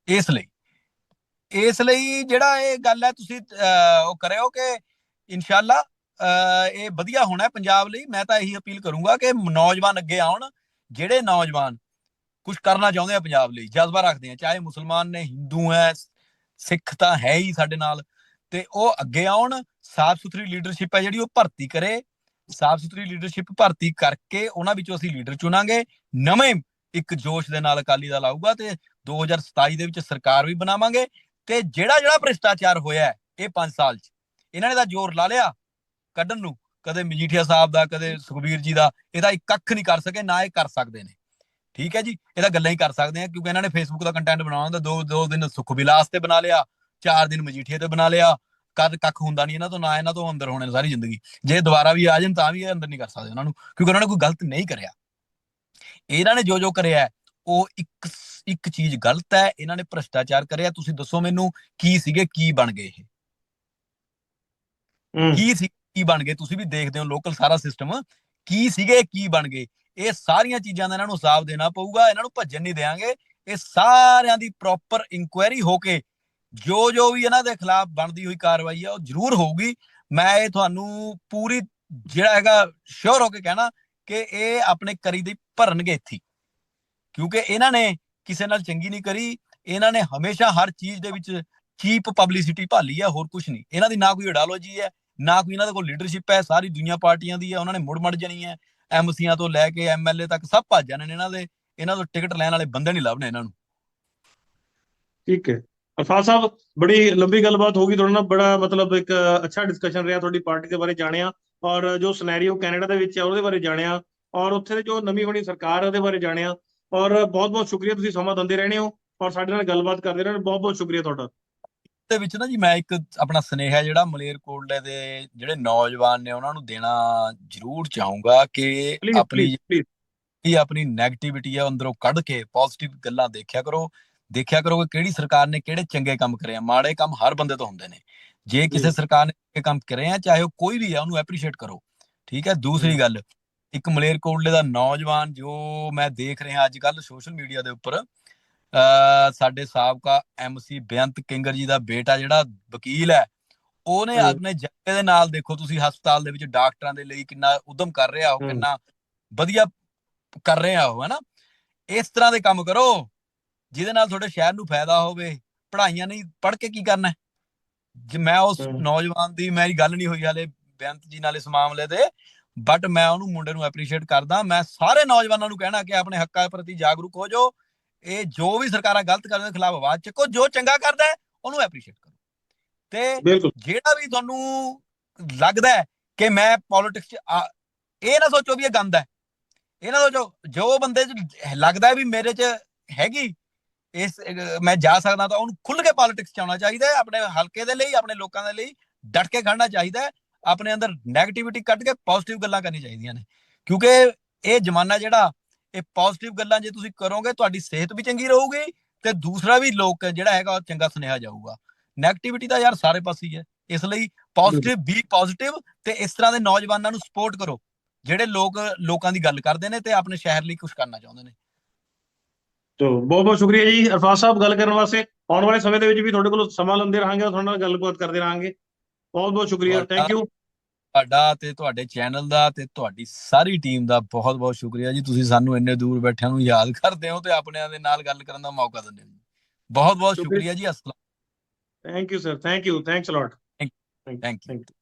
ਇਸ ਲਈ ਇਸ ਲਈ ਜਿਹੜਾ ਇਹ ਗੱਲ ਹੈ ਤੁਸੀਂ ਅਹ, ਉਹ ਕਰਿਓ ਕਿ ਇਨਸ਼ਾਅੱਲਾ ਅਹ, ਇਹ ਵਧੀਆ ਹੋਣਾ ਪੰਜਾਬ ਲਈ। ਮੈਂ ਤਾਂ ਇਹੀ ਅਪੀਲ ਕਰੂੰਗਾ ਕਿ ਨੌਜਵਾਨ ਅੱਗੇ ਆਉਣ ਜਿਹੜੇ ਨੌਜਵਾਨ ਕੁਝ ਕਰਨਾ ਚਾਹੁੰਦੇ ਆ ਪੰਜਾਬ ਲਈ ਜਜ਼ਬਾ ਰੱਖਦੇ ਆ ਚਾਹੇ ਮੁਸਲਮਾਨ ਨੇ ਹਿੰਦੂ ਹੈ ਸਿੱਖ ਤਾਂ ਹੈ ਹੀ ਸਾਡੇ ਨਾਲ, ਤੇ ਉਹ ਅੱਗੇ ਆਉਣ, ਸਾਫ਼ ਸੁਥਰੀ ਲੀਡਰਸ਼ਿਪ ਹੈ ਜਿਹੜੀ ਉਹ ਭਰਤੀ ਕਰੇ। ਸਾਫ਼ ਸੁਥਰੀ ਲੀਡਰਸ਼ਿਪ ਭਰਤੀ ਕਰਕੇ ਉਹਨਾਂ ਵਿੱਚੋਂ ਅਸੀਂ ਲੀਡਰ ਚੁਣਾਂਗੇ। ਨਵੇਂ ਇੱਕ ਜੋਸ਼ ਦੇ ਨਾਲ ਅਕਾਲੀ ਦਲ ਆਊਗਾ ਤੇ 2027 ਦੇ ਵਿੱਚ ਸਰਕਾਰ ਵੀ ਬਣਾਵਾਂਗੇ। ਤੇ ਜਿਹੜਾ ਜਿਹੜਾ ਭ੍ਰਿਸ਼ਟਾਚਾਰ ਹੋਇਆ ਇਹ 5 ਸਾਲ 'ਚ, ਇਹਨਾਂ ਨੇ ਤਾਂ ਜ਼ੋਰ ਲਾ ਲਿਆ। ਕੱਢਣ ਨੂੰ ਕਦੇ ਮਜੀਠੀਆ ਸਾਹਿਬ ਦਾ, ਕਦੇ ਸੁਖਬੀਰ ਜੀ ਦਾ, ਇਹਦਾ ਇੱਕ ਕੱਖ ਨਹੀਂ ਕਰ ਸਕੇ, ਨਾ ਇਹ ਕਰ ਸਕਦੇ ਨੇ। ਠੀਕ ਹੈ ਜੀ ਇਹਦਾ ਗੱਲਾਂ ਹੀ ਕਰ ਸਕਦੇ ਆ ਕਿਉਂਕਿ ਇਹਨਾਂ ਨੇ ਫੇਸਬੁੱਕ ਦਾ ਕੰਟੈਂਟ ਬਣਾਉਣਾ ਹੁੰਦਾ ਦੋ ਦੋ ਦਿਨ ਸੁਖ ਵਿਲਾਸ ਤੇ ਬਣਾ ਲਿਆ ਚਾਰ ਦਿਨ ਮਜੀਠੀਆ ਤੇ ਬਣਾ ਲਿਆ ਕਦ ਕੱਖ ਹੁੰਦਾ ਨਹੀਂ ਇਹਨਾਂ ਤੋਂ ਨਾ ਇਹਨਾਂ ਤੋਂ ਅੰਦਰ ਹੋਣੇ ਸਾਰੀ ਜ਼ਿੰਦਗੀ। ਜੇ ਦੁਬਾਰਾ ਵੀ ਆ ਜਾਣ ਤਾਂ ਵੀ ਇਹ ਅੰਦਰ ਨਹੀਂ ਕਰ ਸਕਦੇ ਉਹਨਾਂ ਨੂੰ ਕਿਉਂਕਿ ਉਹਨਾਂ ਨੇ ਕੋਈ ਗਲਤ ਨਹੀਂ ਕਰਿਆ। ਇਹਨਾਂ ਨੇ ਜੋ ਜੋ ਕਰਿਆ ਉਹ ਇੱਕ ਇੱਕ ਚੀਜ਼ ਗਲਤ ਹੈ ਇਹਨਾਂ ਨੇ ਭ੍ਰਿਸ਼ਟਾਚਾਰ ਕਰਿਆ ਤੁਸੀਂ ਦੱਸੋ ਮੈਨੂੰ ਕੀ ਸੀਗੇ ਕੀ ਬਣ ਗਏ ਇਹ? ਕੀ ਸੀ ਕੀ ਬਣ ਗਏ? ਤੁਸੀਂ ਵੀ ਦੇਖਦੇ ਹੋ ਲੋਕਲ ਸਾਰਾ ਸਿਸਟਮ ਕੀ ਸੀਗੇ ਕੀ ਬਣ ਗਏ? ਇਹ ਸਾਰੀਆਂ ਚੀਜ਼ਾਂ ਦਾ ਇਹਨਾਂ ਨੂੰ ਹਿਸਾਬ ਦੇਣਾ ਪਊਗਾ, ਇਹਨਾਂ ਨੂੰ ਭੱਜਣ ਨਹੀਂ ਦੇਵਾਂਗੇ ਇਹ ਸਾਰਿਆਂ ਦੀ ਪ੍ਰੋਪਰ ਇਨਕੁਆਇਰੀ ਹੋ ਕੇ ਜੋ ਜੋ ਵੀ ਇਹਨਾਂ ਦੇ ਖਿਲਾਫ ਬਣਦੀ ਹੋਈ ਕਾਰਵਾਈ ਆ, ਉਹ ਜ਼ਰੂਰ ਹੋਊਗੀ। ਮੈਂ ਇਹ ਤੁਹਾਨੂੰ ਪੂਰੀ ਜਿਹੜਾ ਹੈਗਾ ਸ਼ੋਰ ਹੋ ਕੇ ਕਹਿਣਾ ਕਿ ਇਹ ਆਪਣੇ ਕਰੀ ਦੀ ਭਰਨਗੇ ਇੱਥੇ। ਕਿਉਂਕਿ ਇਹਨਾਂ ਨੇ ਕਿਸੇ ਨਾਲ ਚੰਗੀ ਨਹੀਂ ਕਰੀ, ਇਹਨਾਂ ਨੇ ਹਮੇਸ਼ਾ ਹਰ ਚੀਜ਼ ਦੇ ਵਿੱਚ ਚੀਪ ਪਬਲਿਸਿਟੀ ਭਾਲੀ ਹੈ ਹੋਰ ਕੁਝ ਨਹੀਂ। ਇਹਨਾਂ ਦੀ ਨਾ ਕੋਈ ਆਈਡੀਓਲੋਜੀ ਹੈ, ਨਾ ਕੋਈ ਇਹਨਾਂ ਦੇ ਕੋਲ ਲੀਡਰਸ਼ਿਪ ਹੈ, ਸਾਰੀ ਦੁਨੀਆ ਪਾਰਟੀਆਂ ਦੀ ਹੈ, ਉਹਨਾਂ ਨੇ ਮੁੜ ਮੜ ਜਾਣੀ ਹੈ। ਐਮਸੀਆਂ ਤੋਂ ਲੈ ਕੇ ਐਮਐਲਏ ਤੱਕ ਸਭ ਭੱਜ ਜਾਣੇ ਨੇ ਇਹਨਾਂ ਦੇ, ਇਹਨਾਂ ਤੋਂ ਟਿਕਟ ਲੈਣ ਵਾਲੇ ਬੰਦੇ ਨਹੀਂ ਲੱਭਣੇ ਇਹਨਾਂ ਨੂੰ। ਠੀਕ ਹੈ। ਅਰਫਾਜ਼ ਸਾਹਿਬ, ਬੜੀ ਲੰਬੀ ਗੱਲਬਾਤ ਹੋ ਗਈ ਤੁਹਾਡੇ ਨਾਲ, ਬੜਾ ਮਤਲਬ ਇੱਕ ਅੱਛਾ ਡਿਸਕਸ਼ਨ ਰਿਹਾ ਤੁਹਾਡੀ ਪਾਰਟੀ ਦੇ ਬਾਰੇ ਜਾਣਿਆ ਔਰ ਜੋ ਸਿਨੈਰੀਓ ਕੈਨੇਡਾ ਦੇ ਵਿੱਚ ਹੈ ਉਹਦੇ ਬਾਰੇ ਜਾਣਿਆ ਔਰ ਉੱਥੇ ਦੇ ਜੋ ਨਵੀਂ ਬਣੀ ਸਰਕਾਰ ਹੈ ਉਹਦੇ ਬਾਰੇ ਜਾਣਿਆ ਔਰ ਬਹੁਤ ਬਹੁਤ ਸ਼ੁਕਰੀਆ, ਤੁਸੀਂ ਸਮਾਂ ਦਿੰਦੇ ਰਹਿੰਦੇ ਹੋ ਔਰ ਸਾਡੇ ਨਾਲ ਗੱਲਬਾਤ ਕਰਦੇ ਰਹਿੰਦੇ ਹੋ ਬਹੁਤ ਬਹੁਤ ਸ਼ੁਕਰੀਆ ਤੁਹਾਡਾ। ਦੇ ਵਿੱਚ ਨਾ ਜੀ ਮੈਂ ਇੱਕ ਆਪਣਾ ਸੁਨੇਹਾ ਜਿਹੜਾ ਮਲੇਰਕੋਟਲੇ ਦੇ ਜਿਹੜੇ ਨੌਜਵਾਨ ਨੇ ਉਹਨਾਂ ਨੂੰ ਦੇਣਾ ਜ਼ਰੂਰ ਚਾਹੂੰਗਾ ਕਿ ਆਪਣੀ ਜਿਹੜੀ ਆਪਣੀ 네ਗੇਟਿਵਿਟੀ ਆ ਅੰਦਰੋਂ ਕੱਢ ਕੇ ਪੋਜ਼ਿਟਿਵ ਗੱਲਾਂ ਦੇਖਿਆ ਕਰੋ ਦੇਖਿਆ ਕਰੋ ਕਿ ਕਿਹੜੀ ਸਰਕਾਰ ਨੇ ਕਿਹੜੇ ਚੰਗੇ ਕੰਮ ਕਰੇ ਆ ਮਾੜੇ ਕੰਮ ਹਰ ਬੰਦੇ ਤੋਂ ਹੁੰਦੇ ਨੇ। ਜੇ ਕਿਸੇ। ਸਰਕਾਰ ਨੇ ਚੰਗੇ ਕੰਮ ਕਰੇ ਆ ਚਾਹੇ ਉਹ ਕੋਈ ਵੀ ਆ ਉਹਨੂੰ ਐਪਰੀਸ਼ੀਏਟ ਕਰੋ। ਠੀਕ ਹੈ ਦੂਸਰੀ ਗੱਲ ਇੱਕ ਮਲੇਰਕੋਟਲੇ ਦਾ ਨੌਜਵਾਨ ਜੋ ਮੈਂ ਦੇਖ ਰਿਹਾ ਅੱਜ ਕੱਲ ਸੋਸ਼ਲ ਮੀਡੀਆ ਦੇ ਉੱਪਰ ਸਾਡੇ ਸਾਬਕਾ ਐਮਸੀ ਬੇਅੰਤ ਕਿੰਗਰ ਜੀ ਦਾ ਬੇਟਾ ਜਿਹੜਾ ਵਕੀਲ ਹੈ ਉਹਨੇ। ਆਪਣੇ ਜੱਥੇ ਦੇ ਨਾਲ ਦੇਖੋ ਤੁਸੀਂ ਹਸਪਤਾਲ ਦੇ ਵਿੱਚ ਡਾਕਟਰਾਂ ਦੇ ਲਈ ਕਿੰਨਾ ਉਦਮ ਕਰ ਰਿਹਾ ਉਹ ਹਮ। ਕਿੰਨਾ ਵਧੀਆ ਕਰ ਰਿਹਾ ਉਹ ਹੈਨਾ ਇਸ ਤਰ੍ਹਾਂ ਦੇ ਕੰਮ ਕਰੋ ਜਿਹਦੇ ਨਾਲ ਤੁਹਾਡੇ ਸ਼ਹਿਰ ਨੂੰ ਫਾਇਦਾ ਹੋਵੇ ਪੜ੍ਹਾਈਆਂ ਨਹੀਂ ਪੜ੍ਹ ਕੇ ਕੀ ਕਰਨਾ ਹੈ? ਜੇ ਮੈਂ ਉਸ। ਨੌਜਵਾਨ ਦੀ ਮੇਰੀ ਗੱਲ ਨਹੀਂ ਹੋਈ ਹਾਲੇ ਬੇਅੰਤ ਜੀ ਨਾਲ ਇਸ ਮਾਮਲੇ ਤੇ ਬਟ ਮੈਂ ਉਹਨੂੰ ਮੁੰਡੇ ਨੂੰ ਐਪਰੀਸ਼ੀਏਟ ਕਰਦਾ ਮੈਂ ਸਾਰੇ ਨੌਜਵਾਨਾਂ ਨੂੰ ਕਹਿਣਾ ਕਿ ਆਪਣੇ ਹੱਕਾਂ ਪ੍ਰਤੀ ਜਾਗਰੂਕ ਹੋ ਜਾਓ ਇਹ ਜੋ ਵੀ ਸਰਕਾਰਾਂ ਗਲਤ ਕਰਨ ਦੇ ਖਿਲਾਫ ਆਵਾਜ਼ ਚੱਕੋ ਜੋ ਚੰਗਾ ਕਰਦਾ ਉਹਨੂੰ ਐਪਰੀਸ਼ੀਏਟ ਕਰੋ। ਤੇ ਜਿਹੜਾ ਵੀ ਤੁਹਾਨੂੰ ਲੱਗਦਾ ਹੈ ਕਿ ਮੈਂ ਪੋਲਿਟਿਕਸ ਚ ਇਹ ਨਾ ਸੋਚੋ ਵੀ ਇਹ ਗੰਦ ਹੈ। ਇਹ ਨਾ ਸੋਚੋ ਜੋ ਬੰਦੇ ਚ ਲੱਗਦਾ ਵੀ ਮੇਰੇ ਚ ਹੈਗੀ ਇਸ ਮੈਂ ਜਾ ਸਕਦਾ ਤਾਂ ਉਹਨੂੰ ਖੁੱਲ ਕੇ ਪੋਲਿਟਿਕਸ ਚ ਆਉਣਾ ਚਾਹੀਦਾ ਆਪਣੇ ਹਲਕੇ ਦੇ ਲਈ ਆਪਣੇ ਲੋਕਾਂ ਦੇ ਲਈ ਡਟ ਕੇ ਖੜਨਾ ਚਾਹੀਦਾ ਆਪਣੇ ਅੰਦਰ 네ਗੇਟਿਵਿਟੀ ਕੱਢ ਕੇ ਪੋਜ਼ਿਟਿਵ ਗੱਲਾਂ ਕਰਨੀ ਚਾਹੀਦੀਆਂ ਨੇ। ਕਿਉਂਕਿ ਇਹ ਜ਼ਮਾਨਾ ਜਿਹੜਾ ਇਹ ਪੋਜ਼ਿਟਿਵ ਗੱਲਾਂ ਜੇ ਤੁਸੀਂ ਕਰੋਗੇ ਤੁਹਾਡੀ ਸਿਹਤ ਵੀ ਚੰਗੀ ਰਹੂਗੀ ਤੇ ਦੂਸਰਾ ਵੀ ਲੋਕ ਜਿਹੜਾ ਹੈਗਾ ਉਹ ਚੰਗਾ ਸੁਨੇਹਾ ਜਾਊਗਾ। 네ਗੇਟਿਵਿਟੀ ਤਾਂ ਯਾਰ ਸਾਰੇ ਪਾਸੇ ਹੀ ਹੈ। ਇਸ ਲਈ ਪੋਜ਼ਿਟਿਵ ਬੀ ਪੋਜ਼ਿਟਿਵ ਤੇ ਇਸ ਤਰ੍ਹਾਂ ਦੇ ਨੌਜਵਾਨਾਂ ਨੂੰ ਸਪੋਰਟ ਕਰੋ। ਜਿਹੜੇ ਲੋਕ ਲੋਕਾਂ ਦੀ ਗੱਲ ਕਰਦੇ ਨੇ ਤੇ ਆਪਣੇ ਸ਼ਹਿਰ ਲਈ ਕੁਝ ਕਰਨਾ ਚਾਹੁੰਦੇ ਨੇ। ਤੋ ਬਹੁਤ ਬਹੁਤ ਸ਼ੁਕਰੀਆ ਜੀ। ਅਰਫਾਜ਼ ਸਾਹਿਬ ਗੱਲ ਕਰਨ ਵਾਸਤੇ ਆਉਣ ਵਾਲੇ ਸਮੇਂ ਦੇ ਵਿੱਚ ਵੀ ਤੁਹਾਡੇ ਕੋਲ ਸਮਾਂ ਲੈਂਦੇ ਰਹਾਂਗੇ ਤੁਹਾਡੇ ਨਾਲ ਗੱਲਬਾਤ ਕਰਦੇ ਰਹਾਂਗੇ। ਬਹੁਤ ਬਹੁਤ ਸ਼ੁਕਰੀਆ। ਥੈਂਕ ਯੂ ਤੁਹਾਡਾ ਤੇ ਤੁਹਾਡੇ ਚੈਨਲ ਦਾ ਤੇ ਤੁਹਾਡੀ ਸਾਰੀ ਟੀਮ ਦਾ ਬਹੁਤ ਬਹੁਤ ਸ਼ੁਕਰੀਆ ਜੀ। ਤੁਸੀਂ ਸਾਨੂੰ ਇੰਨੇ ਦੂਰ ਬੈਠਿਆਂ ਨੂੰ ਯਾਦ ਕਰਦੇ ਹੋ ਤੇ ਆਪਣਿਆਂ ਦੇ ਨਾਲ ਗੱਲ ਕਰਨ ਦਾ ਮੌਕਾ ਦਿੰਦੇ ਹੋ ਬਹੁਤ ਬਹੁਤ ਸ਼ੁਕਰੀਆ। ਜੀ। ਅਸਲਾਮ thank you sir thank you thanks a lot Thank- thank you thank you